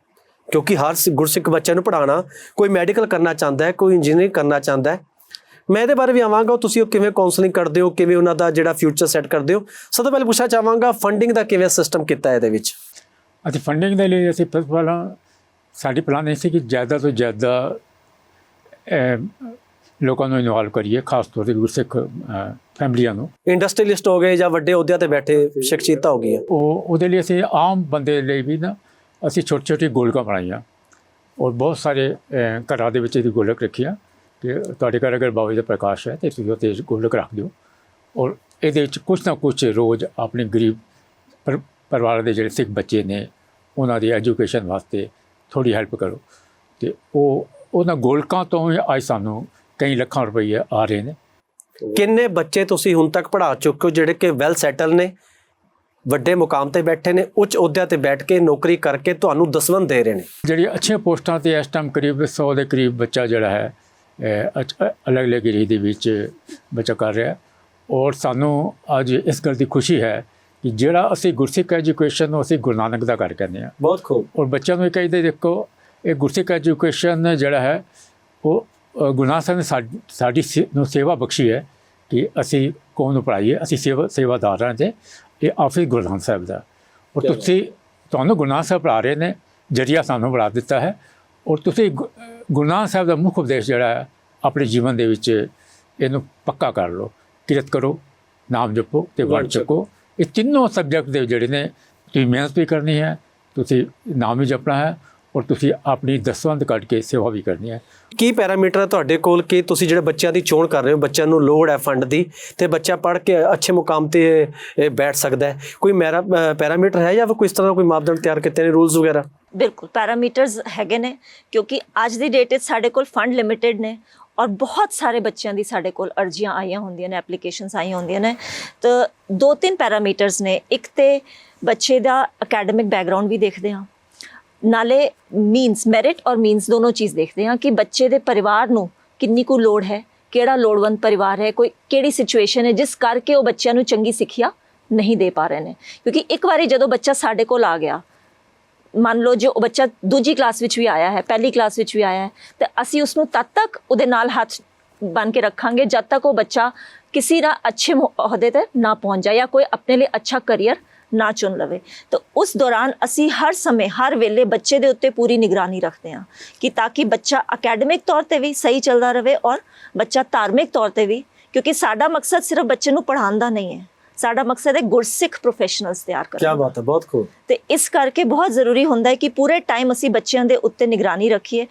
ਕਿਉਂਕਿ ਹਰ ਸਿ- ਗੁਰਸਿੱਖ ਬੱਚਿਆਂ ਨੂੰ ਪੜਾਉਣਾ ਕੋਈ ਮੈਡੀਕਲ ਕਰਨਾ ਚਾਹੁੰਦਾ ਹੈ, ਕੋਈ ਇੰਜੀਨੀਅਰਿੰਗ ਕਰਨਾ ਚਾਹੁੰਦਾ ਹੈ ਮੈਂ ਇਹਦੇ ਬਾਰੇ ਵੀ ਆਵਾਂਗਾ ਤੁਸੀਂ ਉਹ ਕਿਵੇਂ ਕਾਉਂਸਲਿੰਗ ਕਰਦੇ ਹੋ ਕਿਵੇਂ ਉਹਨਾਂ ਦਾ ਜਿਹੜਾ ਫਿਊਚਰ ਸੈੱਟ ਕਰਦੇ ਹੋ। ਸਭ ਤੋਂ ਪਹਿਲਾਂ ਪੁੱਛਣਾ ਚਾਹਾਂਗਾ ਫੰਡਿੰਗ ਦਾ ਕਿਵੇਂ ਸਿਸਟਮ ਕੀਤਾ ਹੈ ਇਹਦੇ ਵਿੱਚ? ਅਤੇ ਫੰਡਿੰਗ ਦੇ ਲਈ ਅਸੀਂ ਫਸਟ ਪਹਿਲਾਂ ਸਾਡੀ ਪਲਾਨ ਇਹ ਸੀ ਕਿ ਜ਼ਿਆਦਾ ਤੋਂ ਜ਼ਿਆਦਾ ਲੋਕਾਂ ਨੂੰ ਇਨਵੋਲਵ ਕਰੀਏ ਖਾਸ ਤੌਰ ਤੇ ਗੁਰਸਿੱਖ ਫੈਮਲੀਆਂ ਨੂੰ। ਇੰਡਸਟਰੀਲਿਸਟ ਹੋ ਗਏ ਜਾਂ ਵੱਡੇ ਅਹੁਦਿਆਂ ਤੇ ਬੈਠੇ ਸ਼ਖਸੀਅਤਾਂ ਹੋ ਗਈਆਂ? ਉਹ ਉਹਦੇ ਲਈ ਅਸੀਂ ਆਮ ਬੰਦੇ ਲਈ ਵੀ ਨਾ ਅਸੀਂ ਛੋਟੀ ਛੋਟੀ ਗੋਲਕਾਂ ਬਣਾਈਆਂ। ਔਰ ਬਹੁਤ ਸਾਰੇ ਘਰਾਂ ਦੇ ਵਿੱਚ ਇਹਦੀ ਗੋਲਕ ਰੱਖੀਆਂ। ਕਿ ਤੁਹਾਡੇ ਘਰ ਅਗਰ ਬਾਬੇ ਦਾ ਪ੍ਰਕਾਸ਼ ਹੈ ਤੇ ਤੁਸੀਂ ਉੱਤੇ ਗੋਲਕ ਰੱਖ ਦਿਓ। ਔਰ ਇਹਦੇ ਵਿੱਚ ਕੁਝ ਨਾ ਕੁਝ ਰੋਜ਼ ਆਪਣੇ ਗਰੀਬ ਪਰ- ਪਰਿਵਾਰ ਦੇ ਜਿਹੜੇ ਸਿੱਖ ਬੱਚੇ ਨੇ ਉਹਨਾਂ ਦੀ ਐਜੂਕੇਸ਼ਨ ਵਾਸਤੇ ਥੋੜੀ ਹੈਲਪ ਕਰੋ। ਤੇ ਉਹ ਉਹਨਾਂ ਗੋਲਕਾਂ ਤੋਂ ਹੀ ਅੱਜ ਸਾਨੂੰ ਕਈ ਲੱਖਾਂ ਰੁਪਏ ਆ ਰਹੇ ਨੇ। ਕਿੰਨੇ ਬੱਚੇ ਤੁਸੀਂ ਹੁਣ ਤੱਕ ਪੜ੍ਹਾ ਚੁੱਕੇ ਹੋ ਜਿਹੜੇ ਕਿ ਵੈਲ ਸੈਟਲ ਨੇ ਵੱਡੇ ਮੁਕਾਮ ਤੇ ਬੈਠੇ ਨੇ ਉੱਚ ਅਹੁਦਿਆਂ ਤੇ ਬੈਠ ਕੇ ਨੌਕਰੀ ਕਰਕੇ ਤੁਹਾਨੂੰ ਦਸਵੰਦ ਦੇ ਰਹੇ ਨੇ? ਜਿਹੜੀਆਂ ਅੱਛੀਆਂ ਪੋਸਟਾਂ ਤੇ ਇਸ ਟਾਈਮ ਕਰੀਬ 100 ਦੇ ਕਰੀਬ ਬੱਚਾ ਜਿਹੜਾ ਹੈ ਅਲੱਗ ਅਲੱਗ ਏਰੀਏ ਦੇ ਵਿੱਚ ਬੱਚਾ ਕਰ ਰਿਹਾ। ਔਰ ਸਾਨੂੰ ਅੱਜ ਇਸ ਗੱਲ ਦੀ ਖੁਸ਼ੀ ਹੈ ਕਿ ਜਿਹੜਾ ਅਸੀਂ ਗੁਰਸਿੱਖ ਐਜੂਕੇਸ਼ਨ ਨੂੰ ਅਸੀਂ ਗੁਰੂ ਨਾਨਕ ਦਾ ਕਰ ਕਹਿੰਦੇ ਹਾਂ। ਬਹੁਤ ਖੂਬ। ਔਰ ਬੱਚਿਆਂ ਨੂੰ ਇਹ ਕਹਿੰਦੇ ਦੇਖੋ ਇਹ ਗੁਰਸਿੱਖ ਐਜੂਕੇਸ਼ਨ ਜਿਹੜਾ ਹੈ ਉਹ ਸਾਹਿਬ ਨੇ ਸਾਡ- ਨੂੰ ਸੇਵਾ ਬਖਸ਼ੀ ਹੈ ਕਿ ਅਸੀਂ ਕੌਮ ਨੂੰ ਪੜ੍ਹਾਈਏ ਅਸੀਂ ਸੇਵਾ ਸੇਵਾਦਾਰ ਹਾਂ ਤੇ ਇਹ ਆਫਿਸ ਗੁਰੂ ਨਾਨਕ ਸਾਹਿਬ ਦਾ। ਔਰ ਤੁਸੀਂ ਤੁਹਾਨੂੰ ਨਾਨਕ ਸਾਹਿਬ ਪੜ੍ਹਾ ਰਹੇ ਨੇ ਜਰੀਆ ਸਾਨੂੰ ਬਣਾ ਦਿੱਤਾ ਹੈ। ਔਰ ਤੁਸੀਂ ਗੁਰੂ ਨਾਨਕ ਸਾਹਿਬ ਦਾ ਮੁੱਖ ਉਪਦੇਸ਼ ਜਿਹੜਾ ਹੈ ਆਪਣੇ ਜੀਵਨ ਦੇ ਵਿੱਚ ਇਹਨੂੰ ਪੱਕਾ ਕਰ ਲਓ। ਕਿਰਤ ਕਰੋ ਨਾਮ ਜਪੋ ਤੇ ਵਰਡ ਚੱਕੋ। ਇਹ ਤਿੰਨੋਂ ਸਬਜੈਕਟ ਦੇ ਜਿਹੜੇ ਨੇ ਤੁਸੀਂ ਮਿਹਨਤ ਵੀ ਕਰਨੀ ਹੈ ਤੁਸੀਂ ਨਾਮ ਵੀ ਜਪਣਾ ਹੈ ਔਰ ਤੁਸੀਂ ਆਪਣੀ ਦਸਵੰਦ ਕੱਢ ਕੇ ਸੇਵਾ ਵੀ ਕਰਨੀ ਹੈ। ਕੀ ਪੈਰਾਮੀਟਰ ਹੈ ਤੁਹਾਡੇ ਕੋਲ? ਕਿ ਤੁਸੀਂ ਜਿਹੜੇ ਬੱਚਿਆਂ ਦੀ ਚੋਣ ਕਰ ਰਹੇ ਹੋ ਬੱਚਿਆਂ ਨੂੰ ਲੋੜ ਹੈ ਫੰਡ ਦੀ ਤੇ ਬੱਚਾ ਪੜ੍ਹ ਕੇ ਅੱਛੇ ਮੁਕਾਮ ਤੇ ਇਹ ਬੈਠ ਸਕਦਾ ਹੈ? ਕੋਈ ਮੈਰਾ ਪੈਰਾਮੀਟਰ ਹੈ ਜਾਂ ਕੋਈ ਇਸ ਤਰ੍ਹਾਂ ਦਾ ਕੋਈ ਮਾਪਦੰਡ ਤਿਆਰ ਕੀਤੇ ਨੇ ਰੂਲਸ ਵਗੈਰਾ? ਬਿਲਕੁਲ ਪੈਰਾਮੀਟਰਸ ਹੈਗੇ ਨੇ ਕਿਉਂਕਿ ਅੱਜ ਦੀ ਡੇਟ ਵਿੱਚ ਸਾਡੇ ਕੋਲ ਫੰਡ ਲਿਮਿਟਿਡ ਨੇ ਔਰ ਬਹੁਤ ਸਾਰੇ ਬੱਚਿਆਂ ਦੀ ਸਾਡੇ ਕੋਲ ਅਰਜ਼ੀਆਂ ਆਈਆਂ ਹੁੰਦੀਆਂ ਨੇ ਐਪਲੀਕੇਸ਼ਨਸ ਆਈਆਂ ਹੁੰਦੀਆਂ ਨੇ। ਤਾਂ ਦੋ ਤਿੰਨ ਪੈਰਾਮੀਟਰਸ ਨੇ ਇੱਕ ਤੇ ਬੱਚੇ ਦਾ ਅਕੈਡਮਿਕ ਬੈਕਗ੍ਰਾਉਂਡ ਵੀ ਦੇਖਦੇ ਹਾਂ ਨਾਲੇ ਮੀਨਸ ਮੈਰਿਟ ਔਰ ਮੀਨਸ ਦੋਨੋਂ ਚੀਜ਼ ਦੇਖਦੇ ਹਾਂ ਕਿ ਬੱਚੇ ਦੇ ਪਰਿਵਾਰ ਨੂੰ ਕਿੰਨੀ ਕੁ ਲੋੜ ਹੈ, ਕਿਹੜਾ ਲੋੜਵੰਦ ਪਰਿਵਾਰ ਹੈ, ਕੋਈ ਕਿਹੜੀ ਸਿਚੁਏਸ਼ਨ ਹੈ ਜਿਸ ਕਰਕੇ ਉਹ ਬੱਚਿਆਂ ਨੂੰ ਚੰਗੀ ਸਿੱਖਿਆ ਨਹੀਂ ਦੇ ਪਾ ਰਹੇ ਨੇ। ਕਿਉਂਕਿ ਇੱਕ ਵਾਰੀ ਜਦੋਂ ਬੱਚਾ ਸਾਡੇ ਕੋਲ ਆ ਗਿਆ, ਮੰਨ ਲਓ ਜੋ ਬੱਚਾ ਦੂਜੀ ਕਲਾਸ ਵਿੱਚ ਵੀ ਆਇਆ ਹੈ, ਪਹਿਲੀ ਕਲਾਸ ਵਿੱਚ ਵੀ ਆਇਆ ਹੈ, ਤੇ ਅਸੀਂ ਉਸ ਨੂੰ ਤਦ ਤੱਕ ਉਹਦੇ ਨਾਲ ਹੱਥ ਬਨ ਕੇ ਰੱਖਾਂਗੇ ਜਦ ਤੱਕ ਉਹ ਬੱਚਾ ਕਿਸੇ ਦਾ ਅੱਛੇ ਅਹੁਦੇ ਤੇ ਨਾ ਪਹੁੰਚ ਜਾਏ ਜਾਂ ਕੋਈ ਆਪਣੇ ਲਈ ਅੱਛਾ ਕਰੀਅਰ ਨਾ ਚੁਣ ਲਵੇ। ਤਾਂ ਉਸ ਦੌਰਾਨ ਅਸੀਂ ਹਰ ਸਮੇਂ ਹਰ ਵੇਲੇ ਬੱਚੇ ਦੇ ਉੱਤੇ ਪੂਰੀ ਨਿਗਰਾਨੀ ਰੱਖਦੇ ਹਾਂ ਕਿ ਤਾਂ ਕਿ ਬੱਚਾ ਅਕੈਡਮਿਕ ਤੌਰ ਤੇ ਵੀ ਸਹੀ ਚੱਲਦਾ ਰਹੇ ਔਰ ਬੱਚਾ ਧਾਰਮਿਕ ਤੌਰ ਤੇ ਵੀ ਕਿਉਂਕਿ ਸਾਡਾ ਮਕਸਦ ਸਿਰਫ ਬੱਚੇ ਨੂੰ ਪੜ੍ਹਾਉਣ ਦਾ ਨਹੀਂ ਹੈ। ਸਾਡਾ ਮਕਸਦ ਹੈ ਗੁਰਸਿੱਖ ਪ੍ਰੋਫੈਸ਼ਨਲਸ ਤਿਆਰ ਕੀ ਕਰਨਾ ਬਾਤ ਹੈ ਬਹੁਤ ਖੂਬ। ਤੇ ਇਸ ਕਰਕੇ ਬਹੁਤ ਜ਼ਰੂਰੀ ਹੁੰਦਾ ਹੈ ਕਿ ਪੂਰੇ ਟਾਈਮ ਅਸੀਂ ਬੱਚਿਆਂ ਦੇ ਉੱਤੇ ਨਿਗਰਾਨੀ ਰੱਖੀਏ।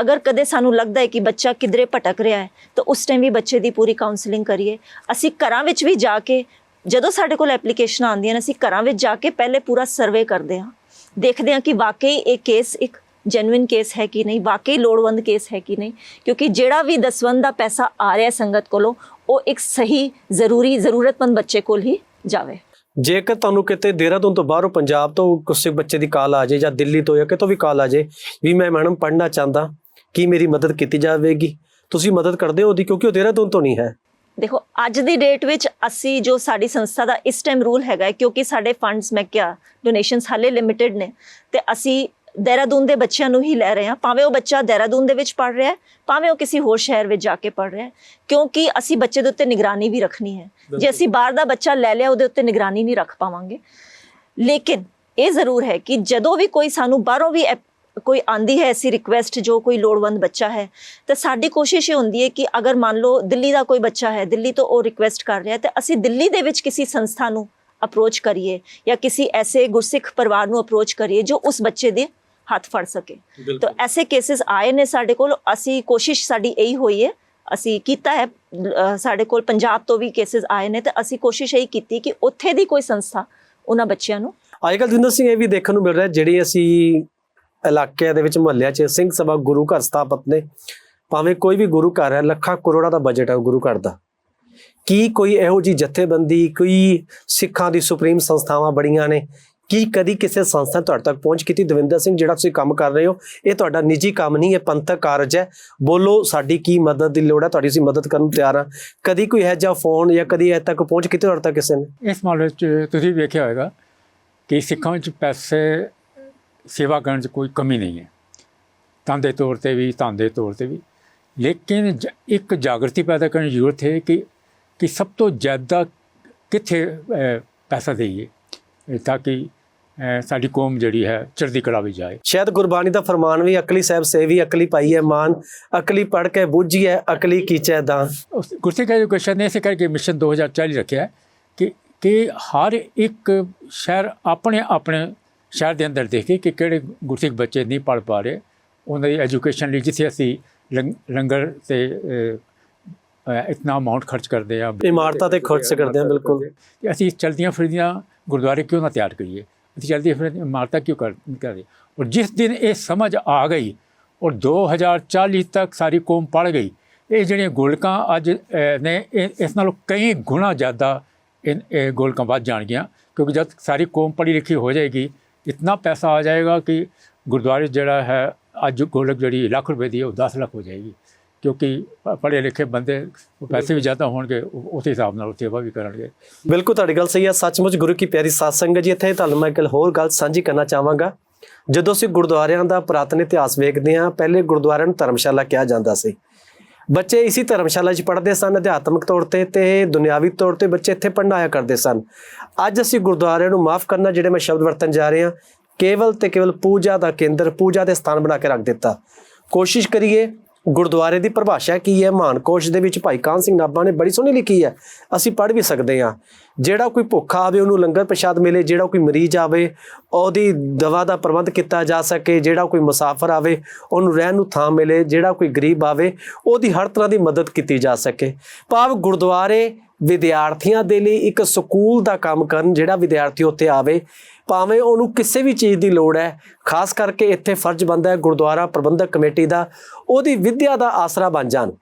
ਅਗਰ ਕਦੇ ਸਾਨੂੰ ਲੱਗਦਾ ਹੈ ਕਿ ਬੱਚਾ ਕਿਧਰੇ ਭਟਕ ਰਿਹਾ ਹੈ ਤਾਂ ਉਸ ਟਾਈਮ ਵੀ ਬੱਚੇ ਦੀ ਪੂਰੀ ਕਾਉਂਸਲਿੰਗ ਕਰੀਏ। ਅਸੀਂ ਘਰਾਂ ਵਿੱਚ ਵੀ ਜਾ ਕੇ ਜਦੋਂ ਸਾਡੇ ਕੋਲ ਐਪਲੀਕੇਸ਼ਨ ਆਉਂਦੀਆਂ ਨੇ, ਅਸੀਂ ਘਰਾਂ ਵਿੱਚ ਜਾ ਕੇ ਪਹਿਲੇ ਪੂਰਾ ਸਰਵੇ ਕਰਦੇ ਹਾਂ। ਦੇਖਦੇ ਹਾਂ ਕਿ ਵਾਕਈ ਇਹ ਕੇਸ ਇੱਕ ਜੈਨੂਇਨ ਕੇਸ ਹੈ ਕਿ ਨਹੀਂ, ਵਾਕਈ ਲੋੜਵੰਦ ਕੇਸ ਹੈ ਕਿ ਨਹੀਂ, ਕਿਉਂਕਿ ਜਿਹੜਾ ਵੀ ਦਸਵੰਦ ਦਾ ਪੈਸਾ ਆ ਰਿਹਾ ਸੰਗਤ ਕੋਲੋਂ, ਉਹ ਇੱਕ ਸਹੀ, ਜ਼ਰੂਰੀ, ਜ਼ਰੂਰਤਮੰਦ ਬੱਚੇ ਕੋਲ ਹੀ ਜਾਵੇ। ਜੇਕਰ ਤੁਹਾਨੂੰ ਕਿਤੇ ਦੇਹਰਾਦੂਨ ਤੋਂ ਬਾਹਰੋਂ ਪੰਜਾਬ ਤੋਂ ਕਿਸੇ ਬੱਚੇ ਦੀ ਕਾਲ ਆ ਜਾਏ ਜਾਂ ਦਿੱਲੀ ਤੋਂ ਜਾਂ ਕਿਤੋਂ ਵੀ ਕਾਲ ਆ ਜਾਏ ਵੀ ਮੈਂ ਮੈਡਮ ਪੜ੍ਹਨਾ ਚਾਹੁੰਦਾ, ਕੀ ਮੇਰੀ ਮਦਦ ਕੀਤੀ ਜਾਵੇਗੀ? ਤੁਸੀਂ ਮਦਦ ਕਰਦੇ ਹੋ ਉਹਦੀ ਕਿਉਂਕਿ ਉਹ ਦੇਹਰਾਦੂਨ ਤੋਂ ਨਹੀਂ ਹੈ। ਦੇਖੋ ਅੱਜ ਦੀ ਡੇਟ ਵਿੱਚ ਅਸੀਂ ਜੋ ਸਾਡੀ ਸੰਸਥਾ ਦਾ ਇਸ ਟਾਈਮ ਰੂਲ ਹੈਗਾ ਕਿਉਂਕਿ ਸਾਡੇ ਫੰਡਸ ਮੈਂ ਕਿਹਾ ਡੋਨੇਸ਼ਨਸ ਹਾਲੇ ਲਿਮਿਟਿਡ ਨੇ ਤੇ ਅਸੀਂ ਦੇਹਰਾਦੂਨ ਦੇ ਬੱਚਿਆਂ ਨੂੰ ਹੀ ਲੈ ਰਹੇ ਹਾਂ। ਭਾਵੇਂ ਉਹ ਬੱਚਾ ਦੇਹਰਾਦੂਨ ਦੇ ਵਿੱਚ ਪੜ ਰਿਹਾ ਹੈ ਭਾਵੇਂ ਉਹ ਕਿਸੇ ਹੋਰ ਸ਼ਹਿਰ ਵਿੱਚ ਜਾ ਕੇ ਪੜ ਰਿਹਾ ਹੈ ਕਿਉਂਕਿ ਅਸੀਂ ਬੱਚੇ ਦੇ ਉੱਤੇ ਨਿਗਰਾਨੀ ਵੀ ਰੱਖਣੀ ਹੈ। ਜੇ ਅਸੀਂ ਬਾਹਰ ਦਾ ਬੱਚਾ ਲੈ ਲਿਆ ਉਹਦੇ ਉੱਤੇ ਨਿਗਰਾਨੀ ਨਹੀਂ ਰੱਖ ਪਾਵਾਂਗੇ। ਲੇਕਿਨ ਇਹ ਜ਼ਰੂਰ ਹੈ ਕਿ ਜਦੋਂ ਵੀ ਕੋਈ ਸਾਨੂੰ ਬਾਹਰੋਂ ਵੀ ਕੋਈ ਆਂਦੀ ਹੈ ਐਸੀ ਰਿਕੁਐਸਟ ਜੋ ਕੋਈ ਲੋੜਵੰਦ ਬੱਚਾ ਹੈ ਤਾਂ ਸਾਡੀ ਕੋਸ਼ਿਸ਼ ਇਹ ਹੁੰਦੀ ਹੈ ਕਿ ਅਗਰ ਮੰਨ ਲਓ ਦਿੱਲੀ ਦਾ ਕੋਈ ਬੱਚਾ ਹੈ ਦਿੱਲੀ ਤੋਂ ਉਹ ਰਿਕੁਐਸਟ ਕਰ ਰਿਹਾ ਹੈ ਤਾਂ ਅਸੀਂ ਦਿੱਲੀ ਦੇ ਵਿੱਚ ਕਿਸੇ ਸੰਸਥਾ ਨੂੰ ਅਪਰੋਚ ਕਰੀਏ ਜਾਂ ਕਿਸੇ ਐਸੇ ਗੁਰਸਿੱਖ ਪਰਿਵਾਰ ਨੂੰ ਅਪਰੋਚ ਕਰੀਏ ਜੋ ਉਸ ਬੱਚੇ ਦੇ ਹੱਥ ਫੜ ਸਕੇ। ਤਾਂ ਐਸੇ ਕੇਸਿਸ ਆਏ ਨੇ ਸਾਡੇ ਕੋਲ ਅਸੀਂ ਕੋਸ਼ਿਸ਼ ਸਾਡੀ ਇਹੀ ਹੋਈ ਹੈ ਅਸੀਂ ਕੀਤਾ ਹੈ ਸਾਡੇ ਕੋਲ ਪੰਜਾਬ ਤੋਂ ਵੀ ਕੇਸਿਸ ਆਏ ਨੇ ਤੇ ਅਸੀਂ ਕੋਸ਼ਿਸ਼ ਇਹੀ ਕੀਤੀ ਕਿ ਉੱਥੇ ਦੀ ਕੋਈ ਸੰਸਥਾ ਉਹਨਾਂ ਬੱਚਿਆਂ ਨੂੰ ਅੱਜ ਕੱਲ੍ਹ ਦਿੰਦਰ ਸਿੰਘ ਇਹ ਵੀ ਦੇਖਣ ਨੂੰ ਮਿਲ ਰਿਹਾ ਜਿਹੜੀ ਅਸੀਂ ਇਲਾਕਿਆਂ ਦੇ ਵਿੱਚ ਮੁਹੱਲਿਆਂ 'ਚ ਸਿੰਘ ਸਭਾ ਗੁਰੂ ਘਰ ਸਥਾਪਿਤ ਨੇ। ਭਾਵੇਂ ਕੋਈ ਵੀ ਗੁਰੂ ਘਰ ਹੈ, ਲੱਖਾਂ ਕਰੋੜਾਂ ਦਾ ਬਜਟ ਹੈ ਗੁਰੂ ਘਰ ਦਾ। ਕੀ ਕੋਈ ਇਹੋ ਜੀ ਜਥੇਬੰਦੀ, ਕੋਈ ਸਿੱਖਾਂ ਦੀ ਸੁਪਰੀਮ ਸੰਸਥਾਵਾਂ ਬੜੀਆਂ ਨੇ? ਕੀ ਕਦੀ ਕਿਸੇ ਸੰਸਥਾ ਨੇ ਤੁਹਾਡੇ ਤੱਕ ਪਹੁੰਚ ਕੀਤੀ? ਦਵਿੰਦਰ ਸਿੰਘ, ਜਿਹੜਾ ਤੁਸੀਂ ਕੰਮ ਕਰ ਰਹੇ ਹੋ, ਇਹ ਤੁਹਾਡਾ ਨਿੱਜੀ ਕੰਮ ਨਹੀਂ, ਇਹ ਪੰਥਕ ਕਾਰਜ ਹੈ। ਬੋਲੋ, ਸਾਡੀ ਕੀ ਮਦਦ ਦੀ ਲੋੜ ਹੈ? ਤੁਹਾਡੀ ਅਸੀਂ ਮਦਦ ਕਰਨ ਨੂੰ ਤਿਆਰ ਹਾਂ। ਕਦੀ ਕੋਈ ਹੈ ਜਾਂ ਫੋਨ ਜਾਂ ਕਦੀ ਇਹ ਤੱਕ ਪਹੁੰਚ ਕੀਤੀ ਤੁਹਾਡੇ ਤੱਕ ਕਿਸੇ ਨੇ? ਇਸ ਮਾਮਲੇ 'ਚ ਤੁਸੀਂ ਵੇਖਿਆ ਹੋਵੇਗਾ ਕਿ ਸਿੱਖਾਂ ਵਿੱਚ ਪੈਸੇ ਸੇਵਾ ਕਰਨ 'ਚ ਕੋਈ ਕਮੀ ਨਹੀਂ ਹੈ। ਤਨ ਦੇ ਤੌਰ ਤੇ ਵੀ ਧਨ ਦੇ ਤੌਰ ਤੇ ਵੀ। ਲੇਕਿਨ ਇੱਕ ਜਾਗਰਤੀ ਪੈਦਾ ਕਰਨ ਦੀ ਜ਼ਰੂਰਤ ਹੈ ਕਿ ਕਿ ਸਭ ਤੋਂ ਜ਼ਿਆਦਾ ਕਿੱਥੇ ਪੈਸਾ ਦੇਈਏ ਤਾਂ ਕਿ ਸਾਡੀ ਕੌਮ ਜਿਹੜੀ ਹੈ ਚੜ੍ਹਦੀ ਕਲਾ ਵਿੱਚ ਜਾਏ। ਸ਼ਾਇਦ ਗੁਰਬਾਣੀ ਦਾ ਫਰਮਾਨ ਵੀ ਅਕਲੀ ਸਾਹਿਬ ਸੇਵੀ ਅਕਲੀ ਪਾਈ ਹੈ ਮਾਨ ਅਕਲੀ ਪੜ ਕੇ ਬੁੱਝੀਐ ਅਕਲੀ ਕੀਚੈ ਦਾਨ। ਉਸ ਗੁਰਸਿੱਖ ਐਜੂਕੇਸ਼ਨ ਨੇ ਇਸੇ ਕਰਕੇ ਮਿਸ਼ਨ 2040 ਰੱਖਿਆ ਹੈ ਕਿ ਕਿ ਹਰ ਇੱਕ ਸ਼ਹਿਰ ਆਪਣੇ ਆਪਣੇ ਸ਼ਹਿਰ ਦੇ ਅੰਦਰ ਦੇਖੇ ਕਿ ਕਿਹੜੇ ਗੁਰਸਿੱਖ ਬੱਚੇ ਨਹੀਂ ਪੜ ਪਾ ਰਹੇ। ਉਹਨਾਂ ਦੀ ਐਜੂਕੇਸ਼ਨ ਲਈ ਜਿੱਥੇ ਅਸੀਂ ਲੰਗ- ਲੰਗਰ ਤੇ ਇਤਨਾ ਅਮਾਉਂਟ ਖਰਚ ਕਰਦੇ ਆ ਇਮਾਰਤਾਂ ਤੇ ਖਰਚ ਕਰਦੇ ਹਾਂ, ਬਿਲਕੁਲ। ਤੇ ਅਸੀਂ ਚਲਦੀਆਂ ਫਿਰਦੀਆਂ ਗੁਰਦੁਆਰੇ ਕਿਉਂ ਨਾ ਤਿਆਰ ਕਰੀਏ? ਅਸੀਂ ਚਲਦੀਆਂ ਫਿਰਦੀਆਂ ਇਮਾਰਤਾਂ ਕਿਉਂ ਕਰ ਕਰੀਏ ਔਰ ਜਿਸ ਦਿਨ ਇਹ ਸਮਝ ਆ ਗਈ ਔਰ 2040 ਤੱਕ ਸਾਰੀ ਕੌਮ ਪੜ ਗਈ ਇਹ ਜਿਹੜੀਆਂ ਗੋਲਕਾਂ ਅੱਜ ਨੇ ਇਸ ਨਾਲੋਂ ਕਈ ਗੁਣਾ ਜ਼ਿਆਦਾ ਇਹ ਇਹ ਗੋਲਕਾਂ ਵੱਧ ਜਾਣਗੀਆਂ ਕਿਉਂਕਿ ਜਦ ਸਾਰੀ ਕੌਮ ਪੜ੍ਹੀ ਲਿਖੀ ਹੋ ਜਾਏਗੀ ਇਤਨਾ ਪੈਸਾ ਆ ਜਾਏਗਾ ਕਿ ਗੁਰਦੁਆਰੇ ਜਿਹੜਾ ਹੈ ਅੱਜ ਗੋਲਕ ਜਿਹੜੀ ਲੱਖ ਰੁਪਏ ਦੀ ਹੈ ਉਹ 10 ਲੱਖ ਹੋ ਜਾਏਗੀ ਕਿਉਂਕਿ ਪੜ੍ਹੇ ਲਿਖੇ ਬੰਦੇ ਪੈਸੇ ਵੀ ਜ਼ਿਆਦਾ ਹੋਣਗੇ ਉਹ- ਉਸ ਹਿਸਾਬ ਨਾਲ ਉਹ ਸੇਵਾ ਵੀ ਕਰਨਗੇ ਬਿਲਕੁਲ ਤੁਹਾਡੀ ਗੱਲ ਸਹੀ ਹੈ ਸੱਚਮੁੱਚ ਗੁਰੂ ਕੀ ਪਿਆਰੀ ਸਾਧ ਸੰਗਤ ਜੀ ਇੱਥੇ ਤੁਹਾਨੂੰ ਮੈਂ ਇੱਕ ਹੋਰ ਗੱਲ ਸਾਂਝੀ ਕਰਨਾ ਚਾਹਾਂਗਾ ਜਦੋਂ ਅਸੀਂ ਗੁਰਦੁਆਰਿਆਂ ਦਾ ਪੁਰਾਤਨ ਇਤਿਹਾਸ ਵੇਖਦੇ ਹਾਂ ਪਹਿਲੇ ਗੁਰਦੁਆਰਿਆਂ ਨੂੰ ਧਰਮਸ਼ਾਲਾ ਕਿਹਾ ਜਾਂਦਾ ਸੀ ਬੱਚੇ ਇਸੇ ਧਰਮਸ਼ਾਲਾ 'ਚ ਪੜ੍ਹਦੇ ਸਨ, ਅਧਿਆਤਮਿਕ ਤੌਰ ਤੇ ਤੇ ਦੁਨਿਆਵੀ ਤੌਰ ਤੇ ਬੱਚੇ ਇੱਥੇ ਪੜ੍ਹਨ ਆਇਆ ਕਰਦੇ ਸਨ। ਅੱਜ ਅਸੀਂ ਗੁਰਦੁਆਰਿਆਂ ਨੂੰ ਮਾਫ ਕਰਨਾ, ਜਿਹੜੇ ਮੈਂ ਸ਼ਬਦ ਵਰਤਣ ਜਾ ਰਹੇ ਹਾਂ ਕੇਵਲ ਤੇ ਕੇਵਲ ਪੂਜਾ ਦਾ ਕੇਂਦਰ, ਪੂਜਾ ਦੇ ਸਥਾਨ ਬਣਾ ਕੇ ਰੱਖ ਦਿੱਤਾ। ਕੋਸ਼ਿਸ਼ ਕਰੀਏ ਗੁਰਦੁਆਰੇ ਦੀ ਪਰਿਭਾਸ਼ਾ ਕੀ ਹੈ? ਮਾਨਕੋਸ਼ ਦੇ ਵਿੱਚ ਭਾਈ ਕਾਨ ਸਿੰਘ ਨਾਭਾ ਨੇ ਬੜੀ ਸੋਹਣੀ ਲਿਖੀ ਹੈ। ਅਸੀਂ ਪੜ੍ਹ ਵੀ ਸਕਦੇ ਹਾਂ। ਜਿਹੜਾ ਕੋਈ ਭੁੱਖਾ ਆਵੇ, ਉਹਨੂੰ ਲੰਗਰ ਪ੍ਰਸ਼ਾਦ ਮਿਲੇ, ਜਿਹੜਾ ਕੋਈ ਮਰੀਜ਼ ਆਵੇ, ਉਹਦੀ ਦਵਾ ਦਾ ਪ੍ਰਬੰਧ ਕੀਤਾ ਜਾ ਸਕੇ, ਜਿਹੜਾ ਕੋਈ ਮੁਸਾਫਰ ਆਵੇ, ਉਹਨੂੰ ਰਹਿਣ ਨੂੰ ਥਾਂ ਮਿਲੇ, ਜਿਹੜਾ ਕੋਈ ਗਰੀਬ ਆਵੇ, ਉਹਦੀ ਹਰ ਤਰ੍ਹਾਂ ਦੀ ਮਦਦ ਕੀਤੀ ਜਾ ਸਕੇ। ਭਾਵ ਗੁਰਦੁਆਰੇ ਵਿਦਿਆਰਥੀਆਂ ਦੇ ਲਈ ਇੱਕ ਸਕੂਲ ਦਾ ਕੰਮ ਕਰਨ ਜਿਹੜਾ ਵਿਦਿਆਰਥੀ ਉੱਥੇ ਆਵੇ, ਭਾਵੇਂ ਉਹਨੂੰ ਕਿਸੇ ਵੀ ਚੀਜ਼ ਦੀ ਲੋੜ ਹੈ, ਖਾਸ ਕਰਕੇ ਇੱਥੇ ਫਰਜ਼ ਬਣਦਾ ਹੈ ਗੁਰਦੁਆਰਾ ਪ੍ਰਬੰਧਕ ਕਮੇਟੀ ਦਾ, ਉਹਦੀ ਵਿੱਦਿਆ ਦਾ ਆਸਰਾ ਬਣ ਜਾਣ।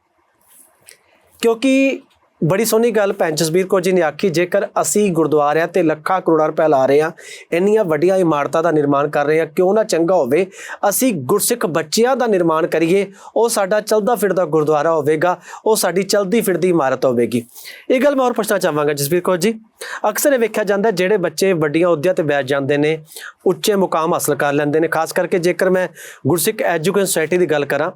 ਕਿਉਂਕਿ ਬੜੀ ਸੋਹਣੀ ਗੱਲ ਭੈਣ ਜਸਬੀਰ ਕੌਰ ਜੀ ਨੇ ਆਖੀ, ਜੇਕਰ ਅਸੀਂ ਗੁਰਦੁਆਰਿਆਂ ਤੇ ਲੱਖਾਂ ਕਰੋੜਾਂ ਰੁਪਏ ਲਾ ਰਹੇ ਹਾਂ, ਇੰਨੀਆਂ ਵੱਡੀਆਂ ਇਮਾਰਤਾਂ ਦਾ ਨਿਰਮਾਣ ਕਰ ਰਹੇ ਹਾਂ, ਕਿਉਂ ਨਾ ਚੰਗਾ ਹੋਵੇ, ਅਸੀਂ ਗੁਰਸਿੱਖ ਬੱਚਿਆਂ ਦਾ ਨਿਰਮਾਣ ਕਰੀਏ, ਉਹ ਸਾਡਾ ਚਲਦਾ ਫਿਰਦਾ ਗੁਰਦੁਆਰਾ ਹੋਵੇਗਾ, ਉਹ ਸਾਡੀ ਚਲਦੀ ਫਿਰਦੀ ਇਮਾਰਤ ਹੋਵੇਗੀ। ਇਹ ਗੱਲ ਮੈਂ ਹੋਰ ਪੁੱਛਣਾ ਚਾਹਾਂਗਾ ਜਸਬੀਰ ਕੌਰ ਜੀ। ਅਕਸਰ ਇਹ ਵੇਖਿਆ ਜਾਂਦਾ ਜਿਹੜੇ ਬੱਚੇ ਵੱਡੀਆਂ ਅਹੁਦਿਆਂ ਤੇ ਬੈਠ ਜਾਂਦੇ ਨੇ, ਉੱਚੇ ਮੁਕਾਮ ਹਾਸਲ ਕਰ ਲੈਂਦੇ ਨੇ, ਖਾਸ ਕਰਕੇ ਜੇਕਰ ਮੈਂ ਗੁਰਸਿੱਖ ਐਜੂਕੇਸ਼ਨ ਸੁਸਾਇਟੀ ਦੀ ਗੱਲ ਕਰਾਂ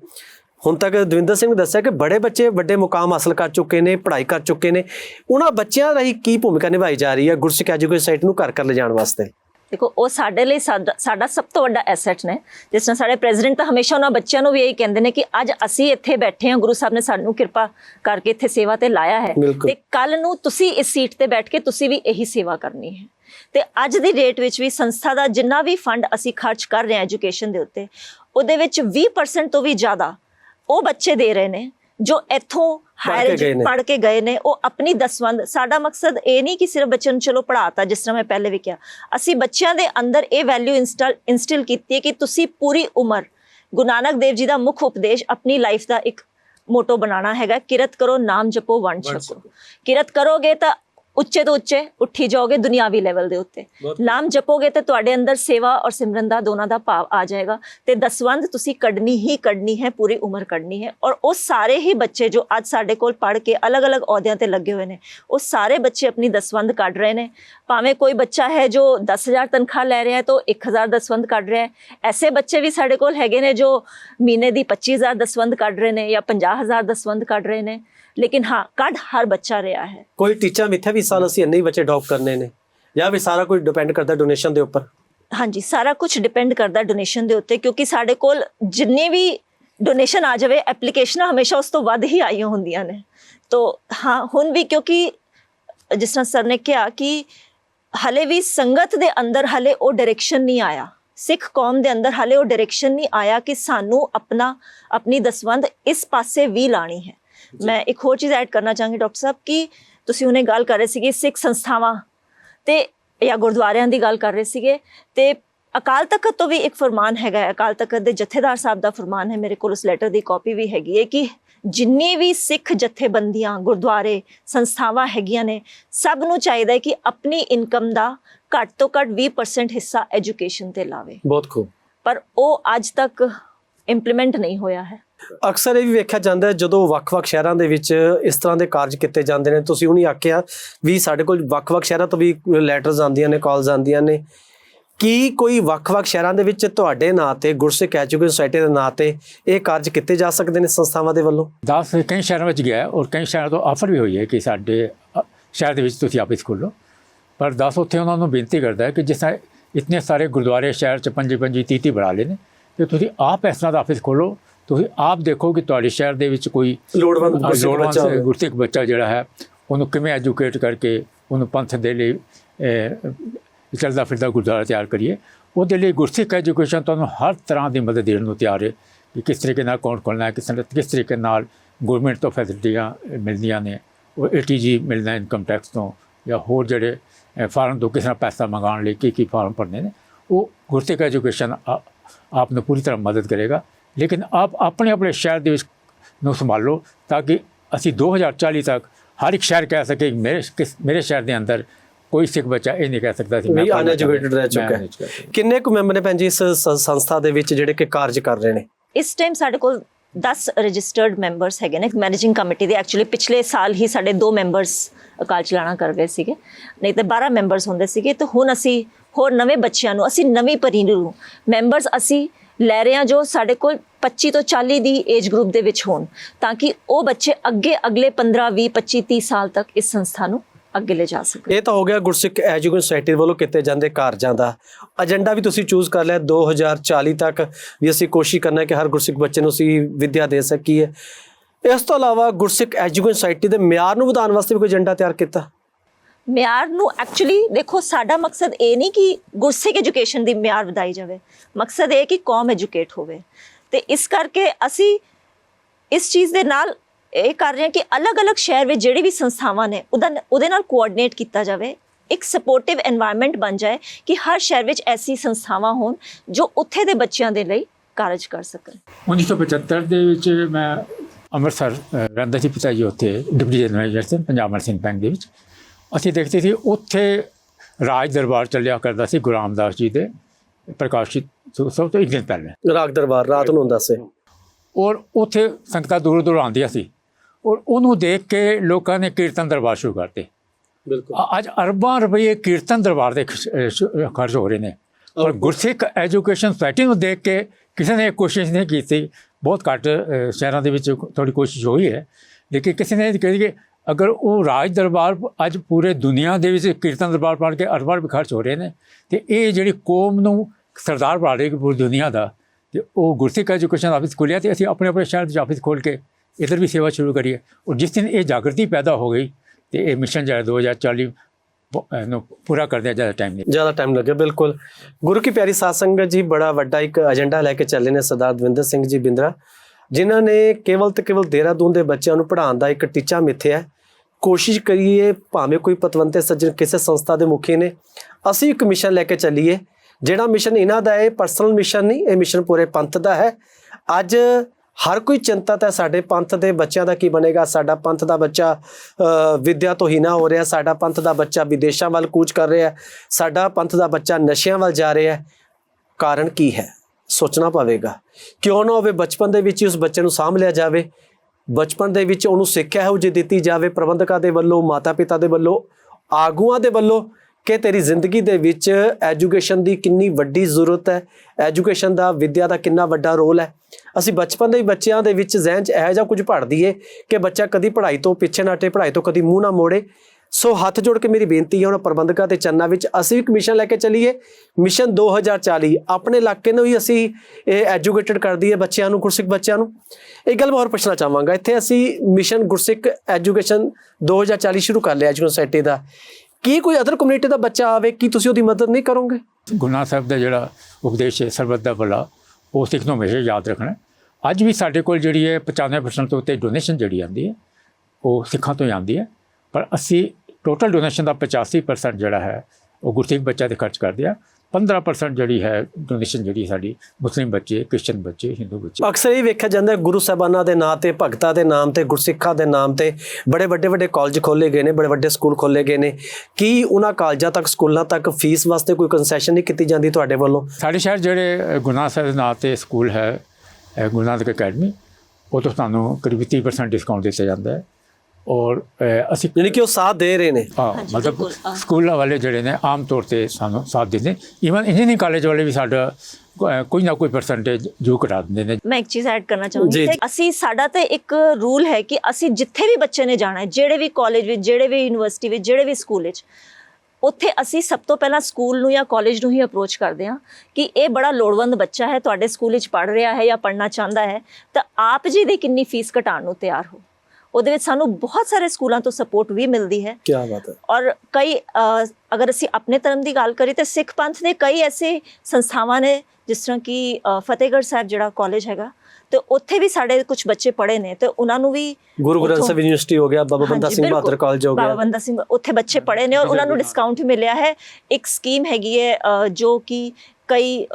ਹੁਣ ਤੱਕ ਦਵਿੰਦਰ ਸਿੰਘ ਨੇ ਦੱਸਿਆ ਕਿ ਬੜੇ ਬੱਚੇ ਵੱਡੇ ਮੁਕਾਮ ਹਾਸਲ ਕਰ ਚੁੱਕੇ ਨੇ ਪੜ੍ਹਾਈ ਕਰ ਚੁੱਕੇ ਨੇ। ਉਹਨਾਂ ਬੱਚਿਆਂ ਦਾ ਹੀ ਕੀ ਭੂਮਿਕਾ ਨਿਭਾਈ ਜਾ ਰਹੀ ਹੈ ਗੁਰਸਿੱਖ ਐਜੂਕੇਸ਼ਨ ਸੁਸਾਇਟੀ ਨੂੰ ਘਰ ਘਰ ਲਿਜਾਣ ਵਾਸਤੇ? ਦੇਖੋ ਉਹ ਸਾਡੇ ਲਈ ਸਾਡਾ ਸਭ ਤੋਂ ਵੱਡਾ ਐਸੈਟ ਨੇ। ਜਿਸ ਤਰ੍ਹਾਂ ਸਾਡੇ ਪ੍ਰੈਜ਼ੀਡੈਂਟ ਤਾਂ ਹਮੇਸ਼ਾ ਉਹਨਾਂ ਬੱਚਿਆਂ ਨੂੰ ਵੀ ਇਹੀ ਕਹਿੰਦੇ ਨੇ ਕਿ ਅੱਜ ਅਸੀਂ ਇੱਥੇ ਬੈਠੇ ਹਾਂ ਗੁਰੂ ਸਾਹਿਬ ਨੇ ਸਾਨੂੰ ਕਿਰਪਾ ਕਰਕੇ ਇੱਥੇ ਸੇਵਾ ਤੇ ਲਾਇਆ ਹੈ। ਤੇ ਕੱਲ ਨੂੰ ਤੁਸੀਂ ਇਸ ਸੀਟ ਤੇ ਬੈਠ ਕੇ ਤੁਸੀਂ ਵੀ ਇਹੀ ਸੇਵਾ ਕਰਨੀ ਹੈ। ਤੇ ਅੱਜ ਦੀ ਡੇਟ ਵਿੱਚ ਵੀ ਸੰਸਥਾ ਦਾ ਜਿੰਨਾ ਵੀ ਫੰਡ ਅਸੀਂ ਖਰਚ ਕਰ ਰਹੇ ਹਾਂ ਐਜੂਕੇਸ਼ਨ ਦੇ ਉੱਤੇ ਉਹਦੇ ਵਿੱਚ 20% ਤੋਂ ਵੀ ਜ਼ਿਆਦਾ ਉਹ ਬੱਚੇ ਦੇ ਰਹੇ ਨੇ ਜੋ ਇੱਥੋਂ ਹਾਇਰ। ਪੜ੍ਹ ਕੇ ਗਏ ਨੇ ਉਹ ਆਪਣੀ ਦਸਵੰਦ ਸਾਡਾ ਮਕਸਦ ਇਹ ਨਹੀਂ ਕਿ ਸਿਰਫ ਬੱਚਿਆਂ ਨੂੰ ਚਲੋ ਪੜ੍ਹਾਤਾ ਜਿਸ ਤਰ੍ਹਾਂ ਮੈਂ ਪਹਿਲੇ ਵੀ ਕਿਹਾ। ਅਸੀਂ ਬੱਚਿਆਂ ਦੇ ਅੰਦਰ ਇਹ ਵੈਲਿਊ ਇੰਸਟਾਲ ਇਨਸਟਿਲ ਕੀਤੀ ਹੈ ਕਿ ਤੁਸੀਂ ਪੂਰੀ ਉਮਰ ਗੁਰੂ ਨਾਨਕ ਦੇਵ ਜੀ ਦਾ ਮੁੱਖ ਉਪਦੇਸ਼ ਆਪਣੀ ਲਾਈਫ ਦਾ ਇੱਕ ਮੋਟੋ ਬਣਾਉਣਾ ਹੈਗਾ ਕਿਰਤ ਕਰੋ ਨਾਮ ਜਪੋ ਵੰਡ ਛਕੋ। ਕਿਰਤ ਕਰੋਗੇ ਤਾਂ ਉੱਚੇ ਤੋਂ ਉੱਚੇ ਉੱਠੀ ਜਾਓਗੇ ਦੁਨਿਆਵੀ ਲੈਵਲ ਦੇ ਉੱਤੇ। ਨਾਮ ਜਪੋਗੇ ਤੇ ਤੁਹਾਡੇ ਅੰਦਰ ਸੇਵਾ ਔਰ ਸਿਮਰਨ ਦਾ ਦੋਨਾਂ ਦਾ ਭਾਵ ਆ ਜਾਏਗਾ। ਤੇ ਦਸਵੰਦ ਤੁਸੀਂ ਕੱਢਣੀ ਹੀ ਕੱਢਣੀ ਹੈ ਪੂਰੀ ਉਮਰ ਕੱਢਣੀ ਹੈ। ਔਰ ਉਹ ਸਾਰੇ ਹੀ ਬੱਚੇ ਜੋ ਅੱਜ ਸਾਡੇ ਕੋਲ ਪੜ੍ਹ ਕੇ ਅਲੱਗ-ਅਲੱਗ ਅਹੁਦਿਆਂ ਤੇ ਲੱਗੇ ਹੋਏ ਨੇ ਉਹ ਸਾਰੇ ਬੱਚੇ ਆਪਣੀ ਦਸਵੰਦ ਕੱਢ ਰਹੇ ਨੇ। ਭਾਵੇਂ ਕੋਈ ਬੱਚਾ ਹੈ ਜੋ 10000 ਤਨਖਾਹ ਲੈ ਰਿਹਾ ਹੈ ਤਾਂ 1000 ਦਸਵੰਦ ਕੱਢ ਰਿਹਾ ਹੈ। ਐਸੇ ਬੱਚੇ ਵੀ ਸਾਡੇ ਕੋਲ ਹੈਗੇ ਨੇ ਜੋ ਮਹੀਨੇ ਦੀ 25000 ਦਸਵੰਦ ਕੱਢ ਰਹੇ ਨੇ ਜਾਂ 50000 ਦਸਵੰਦ ਕੱਢ ਰਹੇ ਨੇ। ਲੇਕਿਨ ਹਾਂ ਕੱਢ ਹਰ ਬੱਚਾ ਰਿਹਾ ਹੈ। ਕੋਈ ਟੀਚਾ ਮਿੱਥਿਆ ਵੀ ਸਾਲ ਅਸੀਂ ਇੰਨੇ ਹੀ ਬੱਚੇ ਡ੍ਰੌਪ ਕਰਨੇ ਨੇ ਜਾਂ ਵੀ ਸਾਰਾ ਕੁਝ ਡਿਪੈਂਡ ਕਰਦਾ ਡੋਨੇਸ਼ਨ ਦੇ ਉੱਪਰ? ਹਾਂਜੀ ਸਾਰਾ ਕੁਝ ਡਿਪੈਂਡ ਕਰਦਾ ਡੋਨੇਸ਼ਨ ਦੇ ਉੱਤੇ ਕਿਉਂਕਿ ਸਾਡੇ ਕੋਲ ਜਿੰਨੀ ਵੀ ਡੋਨੇਸ਼ਨ ਆ ਜਾਵੇ ਐਪਲੀਕੇਸ਼ਨਾਂ ਹਮੇਸ਼ਾ ਉਸ ਤੋਂ ਵੱਧ ਹੀ ਆਈਆਂ ਹੁੰਦੀਆਂ ਨੇ। ਤੋ ਹਾਂ ਹੁਣ ਵੀ ਕਿਉਂਕਿ ਜਿਸ ਤਰ੍ਹਾਂ ਸਰ ਨੇ ਕਿਹਾ ਕਿ ਹਲੇ ਵੀ ਸੰਗਤ ਦੇ ਅੰਦਰ ਹਲੇ ਉਹ ਡਾਇਰੈਕਸ਼ਨ ਨਹੀਂ ਆਇਆ। ਸਿੱਖ ਕੌਮ ਦੇ ਅੰਦਰ ਹਲੇ ਉਹ ਡਾਇਰੈਕਸ਼ਨ ਨਹੀਂ ਆਇਆ ਕਿ ਸਾਨੂੰ ਆਪਣਾ ਆਪਣੀ ਦਸਵੰਦ ਇਸ ਪਾਸੇ ਵੀ ਲਾਣੀ ਹੈ। ਮੈਂ ਇੱਕ ਹੋਰ ਚੀਜ਼ ਐਡ ਕਰਨਾ ਚਾਹਾਂਗੀ ਡਾਕਟਰ ਸਾਹਿਬ ਕਿ ਤੁਸੀਂ ਉਹਨੇ ਗੱਲ ਕਰ ਰਹੇ ਸੀਗੇ ਸਿੱਖ ਸੰਸਥਾਵਾਂ ਤੇ ਜਾਂ ਗੁਰਦੁਆਰਿਆਂ ਦੀ ਗੱਲ ਕਰ ਰਹੇ ਸੀਗੇ ਤੇ ਅਕਾਲ ਤਖਤ ਤੋਂ ਵੀ ਇੱਕ ਫਰਮਾਨ ਹੈਗਾ ਹੈ ਅਕਾਲ ਤਖਤ ਦੇ ਜਥੇਦਾਰ ਸਾਹਿਬ ਦਾ ਫਰਮਾਨ ਹੈ ਮੇਰੇ ਕੋਲ ਉਸ ਲੈਟਰ ਦੀ ਕਾਪੀ ਵੀ ਹੈਗੀ ਹੈ ਕਿ ਜਿੰਨੀ ਵੀ ਸਿੱਖ ਜਥੇਬੰਦੀਆਂ ਗੁਰਦੁਆਰੇ ਸੰਸਥਾਵਾਂ ਹੈਗੀਆਂ ਨੇ ਸਭ ਨੂੰ ਚਾਹੀਦਾ ਹੈ ਕਿ ਆਪਣੀ ਇਨਕਮ ਦਾ ਘੱਟ ਤੋਂ ਘੱਟ 20% ਹਿੱਸਾ ਐਜੂਕੇਸ਼ਨ ਤੇ ਲਾਵੇ। ਬਹੁਤ ਖੂਬ। ਪਰ ਉਹ ਅੱਜ ਤੱਕ ਇੰਪਲੀਮੈਂਟ ਨਹੀਂ ਹੋਇਆ ਹੈ। ਅਕਸਰ ਇਹ ਵੀ ਵੇਖਿਆ ਜਾਂਦਾ ਹੈ, ਜਦੋਂ ਵੱਖ-ਵੱਖ ਸ਼ਹਿਰਾਂ ਦੇ ਵਿੱਚ ਇਸ ਤਰ੍ਹਾਂ ਦੇ ਕਾਰਜ ਕੀਤੇ ਜਾਂਦੇ ਨੇ, ਤੁਸੀਂ ਉਹਨੀ ਆਖਿਆ ਵੀ ਸਾਡੇ ਕੋਲ ਵੱਖ-ਵੱਖ ਸ਼ਹਿਰਾਂ ਤੋਂ ਵੀ ਲੈਟਰਸ ਆਉਂਦੀਆਂ ਨੇ ਕਾਲਸ ਆਉਂਦੀਆਂ ਨੇ। ਕੀ ਕੋਈ ਵੱਖ-ਵੱਖ ਸ਼ਹਿਰਾਂ ਦੇ ਵਿੱਚ ਤੁਹਾਡੇ ਨਾਂ ਤੇ, ਗੁਰਸਿੱਖ ਐਜੂਕੇਸ਼ਨ ਸੁਸਾਇਟੀ ਦੇ ਨਾਂ ਤੇ ਇਹ ਕਾਰਜ ਕੀਤੇ ਜਾ ਸਕਦੇ ਨੇ ਸੰਸਥਾਵਾਂ ਦੇ ਵੱਲੋਂ? ਦਸ, ਕਈ ਸ਼ਹਿਰਾਂ ਵਿੱਚ ਗਿਆ ਔਰ ਕਈ ਸ਼ਹਿਰਾਂ ਤੋਂ ਆਫਰ ਵੀ ਹੋਈ ਹੈ ਕਿ ਸਾਡੇ ਸ਼ਹਿਰ ਦੇ ਵਿੱਚ ਤੁਸੀਂ ਆਪਿਸ ਖੋਲ੍ਹੋ ਪਰ ਦਸ, ਉੱਥੇ ਉਹਨਾਂ ਨੂੰ ਬੇਨਤੀ ਕਰਦਾ ਹੈ ਕਿ ਜਿਸ ਤਰ੍ਹਾਂ ਇਤਨੇ ਸਾਰੇ ਗੁਰਦੁਆਰੇ ਸ਼ਹਿਰ ਚ ਪੰਜੀ ਪੰਜੀ 30 30 ਬਣਾ ਲਏ ਨੇ, ਤੇ ਤੁਸੀਂ ਆਪ ਇਸ ਤਰ੍ਹਾਂ ਦਾ ਆਫਿਸ ਖੋਲੋ ਤੁਸੀਂ ਆਪ ਦੇਖੋ ਕਿ ਤੁਹਾਡੇ ਸ਼ਹਿਰ ਦੇ ਵਿੱਚ ਕੋਈ ਲੋੜਵੰਦ ਗੁਰਸਿੱਖ ਬੱਚਾ ਹੋਵੇ। ਗੁਰਸਿੱਖ ਬੱਚਾ ਜਿਹੜਾ ਹੈ ਉਹਨੂੰ ਕਿਵੇਂ ਐਜੂਕੇਟ ਕਰਕੇ ਉਹਨੂੰ ਪੰਥ ਦੇ ਲਈ ਚੱਲਦਾ ਫਿਰਦਾ ਗੁਰਦੁਆਰਾ ਤਿਆਰ ਕਰੀਏ ਉਹਦੇ ਲਈ ਗੁਰਸਿੱਖ ਐਜੂਕੇਸ਼ਨ ਤੁਹਾਨੂੰ ਹਰ ਤਰ੍ਹਾਂ ਦੀ ਮਦਦ ਦੇਣ ਨੂੰ ਤਿਆਰ ਹੈ ਕਿ ਕਿਸ ਤਰੀਕੇ ਨਾਲ ਅਕਾਊਂਟ ਖੋਲ੍ਹਣਾ ਹੈ ਕਿਸ ਤਰ੍ਹਾਂ ਕਿਸ ਤਰੀਕੇ ਨਾਲ ਗਵਰਨਮੈਂਟ ਤੋਂ ਫੈਸਿਲਿਟੀਆਂ ਮਿਲਦੀਆਂ ਨੇ ਉਹ ਏਟੀਜੀ ਮਿਲਣਾ ਇਨਕਮ ਟੈਕਸ ਤੋਂ ਜਾਂ ਹੋਰ ਜਿਹੜੇ ਫਾਰਮ ਤੋਂ ਕਿਸ ਤਰ੍ਹਾਂ ਪੈਸਾ ਮੰਗਾਉਣ ਲਈ ਕੀ ਕੀ ਫਾਰਮ ਭਰਨੇ ਨੇ ਉਹ ਗੁਰਸਿੱਖ ਐਜੂਕੇਸ਼ਨ ਆਪ ਨੂੰ ਪੂਰੀ ਤਰ੍ਹਾਂ ਮਦਦ ਕਰੇਗਾ ਲੇਕਿਨ ਆਪ ਆਪਣੇ ਆਪਣੇ ਸ਼ਹਿਰ ਦੇ ਵਿੱਚ ਨੂੰ ਸੰਭਾਲੋ ਤਾਂ ਕਿ ਅਸੀਂ 2040 ਤੱਕ ਹਰ ਇੱਕ ਸ਼ਹਿਰ ਕਹਿ ਸਕੇ ਮੇਰੇ ਕਿਸ- ਮੇਰੇ ਸ਼ਹਿਰ ਦੇ ਅੰਦਰ ਕੋਈ ਸਿੱਖ ਬੱਚਾ ਇਹ ਨਹੀਂ ਕਹਿ ਸਕਦਾ ਸੀ ਪੜ੍ਹਨਾ ਅਨਐਜੂਕੇਟਡ ਰਹਿ ਮੈਂ ਚੁੱਕਾ। ਕਿੰਨੇ ਕੁ ਮੈਂਬਰ ਨੇ ਭੈਣ ਜੀ ਇਸ ਸੰਸਥਾ ਦੇ ਵਿੱਚ ਜਿਹੜੇ ਕਿ ਕਾਰਜ ਕਰ ਰਹੇ ਨੇ? ਇਸ ਟਾਈਮ ਸਾਡੇ ਕੋਲ 10 ਰਜਿਸਟਰਡ ਮੈਂਬਰਸ ਹੈਗੇ ਨੇ ਮੈਨੇਜਿੰਗ ਕਮੇਟੀ ਦੇ। ਐਕਚੁਅਲੀ ਪਿਛਲੇ ਸਾਲ ਹੀ ਸਾਡੇ ਦੋ ਮੈਂਬਰਸ ਅਕਾਲ ਚਲਾਣਾ ਕਰ ਗਏ ਸੀਗੇ। ਨਹੀਂ ਤੇ 12 ਮੈਂਬਰਸ ਹੁੰਦੇ ਸੀਗੇ ਤੇ ਹੁਣ ਅਸੀਂ ਹੋਰ ਨਵੇਂ ਬੱਚਿਆਂ ਨੂੰ ਅਸੀਂ ਨਵੀਂ ਪਰੀ ਨੂੰ ਮੈਂਬਰਸ ਅਸੀਂ ਲੈ ਰਹੇ ਹਾਂ ਜੋ ਸਾਡੇ ਕੋਲ 25 ਤੋਂ 40 ਦੀ ਏਜ ਗਰੁੱਪ ਦੇ ਵਿੱਚ ਹੋਣ, ਤਾਂ ਕਿ ਉਹ ਬੱਚੇ ਅੱਗੇ, ਅਗਲੇ 15 20 25 30 ਸਾਲ ਤੱਕ ਇਸ ਸੰਸਥਾ ਨੂੰ ਅੱਗੇ ਲੈ ਜਾ ਸਕਣ। ਇਹ ਤਾਂ ਹੋ ਗਿਆ ਗੁਰਸਿੱਖ ਐਜੂਕੇਸ਼ਨ ਸੁਸਾਇਟੀ ਵੱਲੋਂ ਕੀਤੇ ਜਾਂਦੇ ਕਾਰਜਾਂ ਦਾ। ਏਜੰਡਾ ਵੀ ਤੁਸੀਂ ਚੂਜ਼ ਕਰ ਲਿਆ 2040 ਤੱਕ ਵੀ ਅਸੀਂ ਕੋਸ਼ਿਸ਼ ਕਰਨਾ ਕਿ ਹਰ ਗੁਰਸਿੱਖ ਬੱਚੇ ਨੂੰ ਅਸੀਂ ਵਿੱਦਿਆ ਦੇ ਸਕੀਏ। ਇਸ ਤੋਂ ਇਲਾਵਾ ਗੁਰਸਿੱਖ ਐਜੂਕੇਸ਼ਨ ਸੁਸਾਇਟੀ ਦੇ ਮਿਆਰ ਨੂੰ ਵਧਾਉਣ ਵਾਸਤੇ ਵੀ ਕੋਈ ਏਜੰਡਾ ਤਿਆਰ ਕੀਤਾ? ਮਿਆਰ ਨੂੰ ਐਕਚੁਅਲੀ ਦੇਖੋ, ਸਾਡਾ ਮਕਸਦ ਇਹ ਨਹੀਂ ਕਿ ਗੁਰਸਿੱਖ ਐਜੂਕੇਸ਼ਨ ਦੀ ਮਿਆਰ ਵਧਾਈ ਜਾਵੇ। ਮਕਸਦ ਇਹ ਕਿ ਕੌਮ ਐਜੂਕੇਟ ਹੋਵੇ। ਤੇ ਇਸ ਕਰਕੇ ਅਸੀਂ ਇਸ ਚੀਜ਼ ਦੇ ਨਾਲ ਇਹ ਕਰ ਰਹੇ ਹਾਂ ਕਿ ਅਲੱਗ-ਅਲੱਗ ਸ਼ਹਿਰ ਵਿੱਚ ਜਿਹੜੀ ਵੀ ਸੰਸਥਾਵਾਂ ਨੇ, ਉਹਦਾ ਉਹਦੇ ਨਾਲ ਕੋਆਰਡੀਨੇਟ ਕੀਤਾ ਜਾਵੇ। ਇੱਕ ਸਪੋਰਟਿਵ এনवायरमेंट ਬਣ ਜਾਏ ਕਿ ਹਰ ਸ਼ਹਿਰ ਵਿੱਚ ਐਸੀ ਸੰਸਥਾਵਾਂ ਹੋਣ ਜੋ ਉੱਥੇ ਦੇ ਬੱਚਿਆਂ ਦੇ ਲਈ ਕਾਰਜ ਕਰ ਸਕਣ। 1975 ਦੇ ਵਿੱਚ ਮੈਂ ਅੰਮ੍ਰਿਤਸਰ ਰਹਿੰਦਾ ਸੀ ਪਿਤਾ ਜੀ ਉੱਥੇ, ਡਿਪਟੀ ਜਨਰਲ ਮੈਨੇਜਰ ਸੀ ਪੰਜਾਬ ਮਰਸਿੰਗ ਬੈਂਕ ਦੇ ਵਿੱਚ। ਅਸੀਂ ਦੇਖਦੇ ਸੀ ਉੱਥੇ ਰਾਜ ਦਰਬਾਰ ਚੱਲਿਆ ਕਰਦਾ ਸੀ ਗੁਰੂ ਰਾਮਦਾਸ ਜੀ ਦੇ ਪ੍ਰਕਾਸ਼ਿਤ ਸਭ ਤੋਂ ਇੱਕ ਦਿਨ ਪਹਿਲੇ। ਰਾਗ ਦਰਬਾਰ ਰਾਤ ਨੂੰ ਹੁੰਦਾ ਸੀ। ਔਰ ਉੱਥੇ ਸੰਗਤਾਂ ਦੂਰੋਂ ਦੂਰੋਂ ਆਉਂਦੀਆਂ ਸੀ। ਔਰ ਉਹਨੂੰ ਦੇਖ ਕੇ ਲੋਕਾਂ ਨੇ ਕੀਰਤਨ ਦਰਬਾਰ ਸ਼ੁਰੂ ਕਰਤੇ। ਬਿਲਕੁਲ। ਅੱਜ ਅਰਬਾਂ ਰੁਪਏ ਕੀਰਤਨ ਦਰਬਾਰ ਦੇ ਖਰਚ- ਹੋ ਰਹੇ ਨੇ। ਪਰ ਗੁਰਸਿੱਖ ਐਜੂਕੇਸ਼ਨ ਸੁਸਾਇਟੀ ਨੂੰ ਦੇਖ ਕੇ ਕਿਸੇ ਨੇ ਕੋਸ਼ਿਸ਼ ਨਹੀਂ ਕੀਤੀ। ਬਹੁਤ ਘੱਟ ਸ਼ਹਿਰਾਂ ਦੇ ਵਿੱਚ ਥੋੜੀ ਕੋਸ਼ਿਸ਼ ਹੋਈ ਹੈ। ਲੇਕਿਨ ਕਿਸੇ ਨੇ ਕਹੀ ਕਿ ਅਗਰ ਉਹ ਰਾਜ ਦਰਬਾਰ ਅੱਜ ਪੂਰੇ ਦੁਨੀਆ ਦੇ ਵਿੱਚ ਕੀਰਤਨ ਦਰਬਾਰ ਪਾੜ ਕੇ ਅਰਬਾਂ ਰੁਪਏ ਖਰਚ ਹੋ ਰਹੇ ਨੇ, ਤੇ ਇਹ ਜਿਹੜੀ ਕੌਮ ਨੂੰ ਸਰਦਾਰ ਬਣਾ ਰਹੀ ਪੂਰੀ ਦੁਨੀਆ ਦਾ, ਤੇ ਉਹ ਗੁਰਸਿੱਖ ਐਜੂਕੇਸ਼ਨ ਆਫਿਸ ਖੋਲ੍ਹਿਆ ਤੇ ਅਸੀਂ ਆਪਣੇ ਆਪਣੇ ਸ਼ਹਿਰ ਵਿੱਚ ਆਫਿਸ ਖੋਲ੍ਹ ਕੇ ਇੱਧਰ ਵੀ ਸੇਵਾ ਸ਼ੁਰੂ ਕਰੀਏ ਔਰ ਜਿਸ ਦਿਨ ਇਹ ਜਾਗਰਤੀ ਪੈਦਾ ਹੋ ਗਈ, ਤੇ ਇਹ ਮਿਸ਼ਨ ਜਿਹੜਾ 2040 ਪ- ਅਹ, ਨੂੰ ਪੂਰਾ ਕਰਦੇ ਜ਼ਿਆਦਾ ਟਾਈਮ ਨਹੀਂ। ਜ਼ਿਆਦਾ ਟਾਈਮ ਲੱਗਿਆ, ਬਿਲਕੁਲ। ਗੁਰੂ ਕੀ ਪਿਆਰੀ ਸਾਧ ਸੰਗਤ ਜੀ, ਬੜਾ ਵੱਡਾ ਇੱਕ ਏਜੰਡਾ ਲੈ ਕੇ ਚੱਲੇ ਨੇ ਸਰਦਾਰ ਦਵਿੰਦਰ ਸਿੰਘ ਜੀ ਬਿੰਦਰਾ, ਜਿਨ੍ਹਾਂ ਨੇ ਕੇਵਲ ਤੇ ਕੇਵਲ ਦੇਹਰਾਦੂਨ ਦੇ ਬੱਚਿਆਂ ਨੂੰ ਪੜ੍ਹਾਉਣ ਦਾ ਇੱਕ ਟੀਚਾ ਮਿੱਥਿਆ ਕੋਸ਼ਿਸ਼ ਕਰੀਏ ਭਾਵੇਂ ਕੋਈ ਪਤਵੰਤੇ ਸੱਜਣ ਕਿਸੇ ਸੰਸਥਾ ਦੇ ਮੁਖੀ ਨੇ ਅਸੀਂ ਇੱਕ ਮਿਸ਼ਨ ਲੈ ਕੇ ਚੱਲੀਏ। ਜਿਹੜਾ ਮਿਸ਼ਨ ਇਹਨਾਂ ਦਾ ਹੈ ਪਰਸਨਲ ਮਿਸ਼ਨ ਨਹੀਂ ਇਹ ਮਿਸ਼ਨ ਪੂਰੇ ਪੰਥ ਦਾ ਹੈ। ਅੱਜ ਹਰ ਕੋਈ ਚਿੰਤਤ ਹੈ ਸਾਡੇ ਪੰਥ ਦੇ ਬੱਚਿਆਂ ਦਾ ਕੀ ਬਣੇਗਾ? ਸਾਡਾ ਪੰਥ ਦਾ ਬੱਚਾ ਅ, ਵਿੱਦਿਆ ਤੋਂ ਹੀਣਾ ਹੋ ਰਿਹਾ ਸਾਡਾ ਪੰਥ ਦਾ ਬੱਚਾ ਵਿਦੇਸ਼ਾਂ ਵੱਲ ਕੂਚ ਕਰ ਰਿਹਾ ਸਾਡਾ ਪੰਥ ਦਾ ਬੱਚਾ ਨਸ਼ਿਆਂ ਵੱਲ ਜਾ ਰਿਹਾ। ਕਾਰਨ ਕੀ ਹੈ? ਸੋਚਣਾ ਪਵੇਗਾ। ਕਿਉਂ ਨਾ ਹੋਵੇ ਬਚਪਨ ਦੇ ਵਿੱਚ ਹੀ ਉਸ ਬੱਚੇ ਨੂੰ ਸਾਂਭ ਲਿਆ ਜਾਵੇ। ਬਚਪਨ ਦੇ ਵਿੱਚ ਉਹਨੂੰ ਸਿੱਖਿਆ ਹੈ, ਉਹ ਜੇ ਦਿੱਤੀ ਜਾਵੇ ਪ੍ਰਬੰਧਕਾਂ ਦੇ ਵੱਲੋਂ, ਮਾਤਾ-ਪਿਤਾ ਦੇ ਵੱਲੋਂ, ਆਗੂਆਂ ਦੇ ਵੱਲੋਂ, ਕਿ ਤੇਰੀ ਜ਼ਿੰਦਗੀ ਦੇ ਵਿੱਚ ਐਜੂਕੇਸ਼ਨ ਦੀ ਕਿੰਨੀ ਵੱਡੀ ਜ਼ਰੂਰਤ ਹੈ, ਐਜੂਕੇਸ਼ਨ ਦਾ, ਵਿੱਦਿਆ ਦਾ ਕਿੰਨਾ ਵੱਡਾ ਰੋਲ ਹੈ। ਅਸੀਂ ਬਚਪਨ ਦੇ ਬੱਚਿਆਂ ਦੇ ਵਿੱਚ ਜ਼ਿਹਨ 'ਚ ਇਹੋ ਜਿਹਾ ਕੁਝ ਭੜ ਦਈਏ ਕਿ ਬੱਚਾ ਕਦੀ ਪੜ੍ਹਾਈ ਤੋਂ ਪਿੱਛੇ ਨਾ ਹਟੇ, ਪੜ੍ਹਾਈ ਤੋਂ ਕਦੀ ਮੂੰਹ ਨਾ ਮੋੜੇ ਸੋ ਹੱਥ ਜੋੜ ਕੇ ਮੇਰੀ ਬੇਨਤੀ ਹੈ ਉਹਨਾਂ ਪ੍ਰਬੰਧਕਾਂ ਤੇ ਚੰਨਾ ਵਿੱਚ ਅਸੀਂ ਵੀ ਇੱਕ ਮਿਸ਼ਨ ਲੈ ਕੇ ਚੱਲੀਏ। ਮਿਸ਼ਨ 2040 ਆਪਣੇ ਇਲਾਕੇ ਨੂੰ ਹੀ ਅਸੀਂ ਇਹ ਐਜੂਕੇਟਡ ਕਰ ਦਈਏ ਬੱਚਿਆਂ ਨੂੰ, ਗੁਰਸਿੱਖ ਬੱਚਿਆਂ ਨੂੰ। ਇੱਕ ਗੱਲ ਮੈਂ ਹੋਰ ਪੁੱਛਣਾ ਚਾਹਾਂਗਾ, ਇੱਥੇ ਅਸੀਂ ਮਿਸ਼ਨ ਗੁਰਸਿੱਖ ਐਜੂਕੇਸ਼ਨ 2040 ਸ਼ੁਰੂ ਕਰ ਲਿਆ ਐਜੂਕੇਸ਼ਨ ਸੋਸਾਇਟੀ ਦਾ। ਕੀ ਕੋਈ ਅਦਰ ਕਮਿਊਨਿਟੀ ਦਾ ਬੱਚਾ ਆਵੇ, ਕੀ ਤੁਸੀਂ ਉਹਦੀ ਮਦਦ ਨਹੀਂ ਕਰੋਗੇ? ਗੁਰੂ ਨਾਨਕ ਸਾਹਿਬ ਦਾ ਜਿਹੜਾ ਉਪਦੇਸ਼ ਹੈ, ਸਰਬੱਤ ਦਾ ਭਲਾ, ਉਹ ਸਿੱਖ ਨੂੰ ਹਮੇਸ਼ਾ ਯਾਦ ਰੱਖਣਾ ਅੱਜ ਵੀ ਸਾਡੇ ਕੋਲ ਜਿਹੜੀ ਹੈ 95% ਤੋਂ ਉੱਤੇ ਡੋਨੇਸ਼ਨ ਜਿਹੜੀ ਆਉਂਦੀ ਹੈ, ਉਹ ਸਿੱਖਾਂ ਤੋਂ ਹੀ ਆਉਂਦੀ ਹੈ। ਪਰ ਅਸੀਂ ਟੋਟਲ ਡੋਨੇਸ਼ਨ ਦਾ 85% ਜਿਹੜਾ ਹੈ ਉਹ ਗੁਰਸਿੱਖ ਬੱਚਾ ਤੇ ਖਰਚ ਕਰਦੇ ਆ। 15% ਜਿਹੜੀ ਹੈ ਡੋਨੇਸ਼ਨ ਜਿਹੜੀ ਸਾਡੀ ਮੁਸਲਿਮ ਬੱਚੇ ਕ੍ਰਿਸਚੀਅਨ ਬੱਚੇ ਹਿੰਦੂ ਬੱਚੇ। ਅਕਸਰ ਇਹ ਵੇਖਿਆ ਜਾਂਦਾ ਹੈ ਗੁਰੂ ਸਾਹਿਬਾਨਾਂ ਦੇ ਨਾਂ ਤੇ ਭਗਤਾਂ ਦੇ ਨਾਮ ਤੇ ਗੁਰਸਿੱਖਾਂ ਦੇ ਨਾਮ ਤੇ ਬੜੇ ਵੱਡੇ ਵੱਡੇ ਕਾਲਜ ਖੋਲੇ ਗਏ ਨੇ ਬੜੇ ਵੱਡੇ ਸਕੂਲ ਖੋਲੇ ਗਏ ਨੇ। ਕੀ ਉਹਨਾਂ ਕਾਲਜਾਂ ਤੱਕ ਸਕੂਲਾਂ ਤੱਕ ਫੀਸ ਵਾਸਤੇ ਕੋਈ ਕੰਸੈਸ਼ਨ ਨਹੀਂ ਕੀਤੀ ਜਾਂਦੀ ਤੁਹਾਡੇ ਵੱਲੋਂ? ਸਾਡੇ ਸ਼ਹਿਰ ਜਿਹੜੇ ਅ, ਗੁਰੂ ਨਾਨਕ ਸਾਹਿਬ ਦੇ ਨਾਂ ਤੇ ਸਕੂਲ ਹੈ ਅ, ਗੁਰੂ ਨਾਨਕ ਅਕੈਡਮੀ ਉਹ ਤੋਂ ਸਾਨੂੰ ਕਰੀਬ 30% ਡਿਸਕਾਊਂਟ ਦਿੱਤਾ ਜਾਂਦਾ ਹੈ। ਔਰ ਅਸੀਂ ਯਾਨੀ ਕਿ ਉਹ ਸਾਥ ਦੇ ਰਹੇ ਨੇ ਹਾਂ ਮਤਲਬ ਹਾਂ। ਸਕੂਲਾਂ ਵਾਲੇ ਜਿਹੜੇ ਨੇ ਆਮ ਤੌਰ ਤੇ ਸਾਨੂੰ ਸਾਥ ਦਿੰਦੇ ਈਵਨ ਇੰਜੀਨੀਅਰਿੰਗ ਕਾਲਜ ਵਾਲੇ ਵੀ ਸਾਡਾ ਕੋਈ ਨਾ ਕੋਈ ਪਰਸੈਂਟੇਜ ਜੋ ਘਟਾ ਦਿੰਦੇ ਨੇ ਮੈਂ ਇੱਕ ਚੀਜ਼ ਐਡ ਕਰਨਾ ਜੀ। ਤੇ ਅਸੀਂ ਸਾਡਾ ਤੇ ਇੱਕ ਰੂਲ ਹੈ ਕਿ ਅਸੀਂ ਜਿੱਥੇ ਵੀ ਬੱਚੇ ਨੇ ਜਾਣਾ ਹੈ ਜਿਹੜੇ ਵੀ ਕਾਲਜ ਵਿੱਚ ਜਿਹੜੇ ਵੀ ਯੂਨੀਵਰਸਿਟੀ ਵਿੱਚ ਜਿਹੜੇ ਵੀ ਸਕੂਲ ਵਿੱਚ ਉੱਥੇ ਅਸੀਂ ਸਭ ਤੋਂ ਪਹਿਲਾਂ ਸਕੂਲ ਨੂੰ ਜਾਂ ਕਾਲਜ ਨੂੰ ਹੀ ਅਪਰੋਚ ਕਰਦੇ ਹਾਂ ਕਿ ਇਹ ਬੜਾ ਲੋੜਵੰਦ ਬੱਚਾ ਹੈ ਤੁਹਾਡੇ ਸਕੂਲ ਵਿੱਚ ਪੜ ਰਿਹਾ ਹੈ ਜਾਂ ਪੜਨਾ ਚਾਹੁੰਦਾ ਹੈ ਤਾਂ ਆਪ ਜੀ ਦੀ ਕਿੰਨੀ ਫੀਸ ਘਟਾਉਣ ਨੂੰ ਤਿਆਰ ਹੋ ਉਹਦੇ ਵਿੱਚ ਸਾਨੂੰ ਬਹੁਤ ਸਾਰੇ ਸਕੂਲਾਂ ਤੋਂ ਸਪੋਰਟ ਵੀ ਮਿਲਦੀ ਹੈ। ਕੀ ਬਾਤ ਹੈ। ਔਰ ਕਈ ਅਗਰ ਅਸੀਂ ਆਪਣੇ ਧਰਮ ਦੀ ਗੱਲ ਕਰੀਏ ਤਾਂ ਸਿੱਖ ਪੰਥ ਦੇ ਕਈ ਐਸੇ ਸੰਸਥਾਵਾਂ ਨੇ ਜਿਸ ਤਰ੍ਹਾਂ ਕਿ ਫਤਿਹਗੜ੍ਹ ਸਾਹਿਬ ਜਿਹੜਾ ਕਾਲਜ ਹੈਗਾ ਤੇ ਉੱਥੇ ਵੀ ਸਾਡੇ ਕੁਝ ਬੱਚੇ ਪੜ੍ਹੇ ਨੇ ਤੇ ਉਹਨਾਂ ਨੂੰ ਵੀ ਗੁਰੂ ਗ੍ਰੰਥ ਸਾਹਿਬ ਯੂਨੀਵਰਸਿਟੀ ਹੋ ਗਿਆ ਬਾਬਾ ਬੰਦਾ ਸਿੰਘ। ਬਹਾਦਰ ਕਾਲਜ ਹੋ ਬਾਬਾ ਗਿਆ ਬੰਦਾ ਸਿੰਘ ਉੱਥੇ ਬੱਚੇ ਪੜ੍ਹੇ ਨੇ ਔਰ ਉਹਨਾਂ ਨੂੰ ਡਿਸਕਾਊਂਟ ਮਿਲਿਆ ਹੈ। ਇੱਕ ਸਕੀਮ ਹੈਗੀ ਹੈ ਜੋ ਕਿ ਕਈ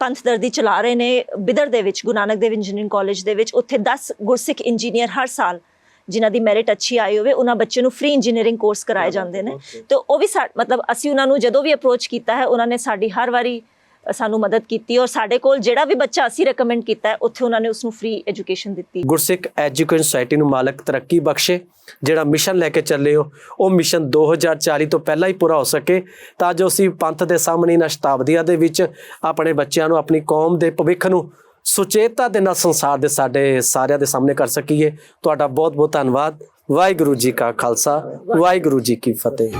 ਪੰਥ ਦਰਦੀ ਚਲਾ ਰਹੇ ਨੇ ਬਿਦਰ ਦੇ ਵਿੱਚ ਗੁਰੂ ਨਾਨਕ ਦੇਵ ਇੰਜੀਨੀਅਰਿੰਗ ਕਾਲਜ ਦੇ ਵਿੱਚ ਉੱਥੇ 10 ਗੁਰਸਿੱਖ ਇੰਜੀਨੀਅਰ ਹਰ ਸਾਲ ਜਿਨ੍ਹਾਂ ਦੀ ਮੈਰਿਟ ਅੱਛੀ ਆਈ ਹੋਵੇ ਉਹਨਾਂ ਬੱਚੇ ਨੂੰ ਫ੍ਰੀ ਇੰਜੀਨੀਅਰਿੰਗ ਕੋਰਸ ਕਰਾਏ ਜਾਂਦੇ ਨੇ। ਤੇ ਉਹ ਵੀ ਸਾ- ਮਤਲਬ ਅਸੀਂ ਉਹਨਾਂ ਨੂੰ ਜਦੋਂ ਵੀ ਅਪਰੋਚ ਕੀਤਾ ਹੈ ਉਹਨਾਂ ਨੇ ਸਾਡੀ ਹਰ ਵਾਰੀ ਸਾਨੂੰ ਮਦਦ ਕੀਤੀ ਔਰ ਸਾਡੇ ਕੋਲ ਜਿਹੜਾ ਵੀ ਬੱਚਾ ਅਸੀਂ ਰეკਮੈਂਡ ਕੀਤਾ ਹੈ ਉੱਥੇ ਉਹਨਾਂ ਨੇ ਉਸ ਨੂੰ ਫ੍ਰੀ ਐਜੂਕੇਸ਼ਨ ਦਿੱਤੀ। ਗੁਰਸਿੱਖ ਐਜੂਕੇਸ਼ਨ ਸੁਸਾਇਟੀ ਨੂੰ ਮਾਲਕ ਤਰੱਕੀ ਬਖਸ਼ੇ ਜਿਹੜਾ ਮਿਸ਼ਨ ਲੈ ਕੇ ਚੱਲੇ ਹੋ ਉਹ ਮਿਸ਼ਨ 2040 ਤੋਂ ਪਹਿਲਾਂ ਹੀ ਪੂਰਾ ਹੋ ਸਕੇ ਤਾਂ ਜੋ ਅਸੀਂ ਪੰਥ ਦੇ ਸਾਹਮਣੇ ਇਹਨਾਂ ਸ਼ਤਾਬਦੀਆਂ ਦੇ ਵਿੱਚ ਆਪਣੇ ਬੱਚਿਆਂ ਨੂੰ ਆਪਣੀ ਕੌਮ ਦੇ ਭਵਿੱਖ ਨੂੰ ਸੁਚੇਤਤਾ ਦੇ ਨਾਲ ਸੰਸਾਰ ਦੇ ਸਾਡੇ ਸਾਰਿਆਂ ਦੇ ਸਾਹਮਣੇ ਕਰ ਸਕੀਏ। ਤੁਹਾਡਾ ਬਹੁਤ ਬਹੁਤ ਧੰਨਵਾਦ। ਵਾਹਿਗੁਰੂ ਜੀ ਕਾ ਖਾਲਸਾ, ਵਾਹਿਗੁਰੂ ਜੀ ਕੀ ਫਤਿਹ।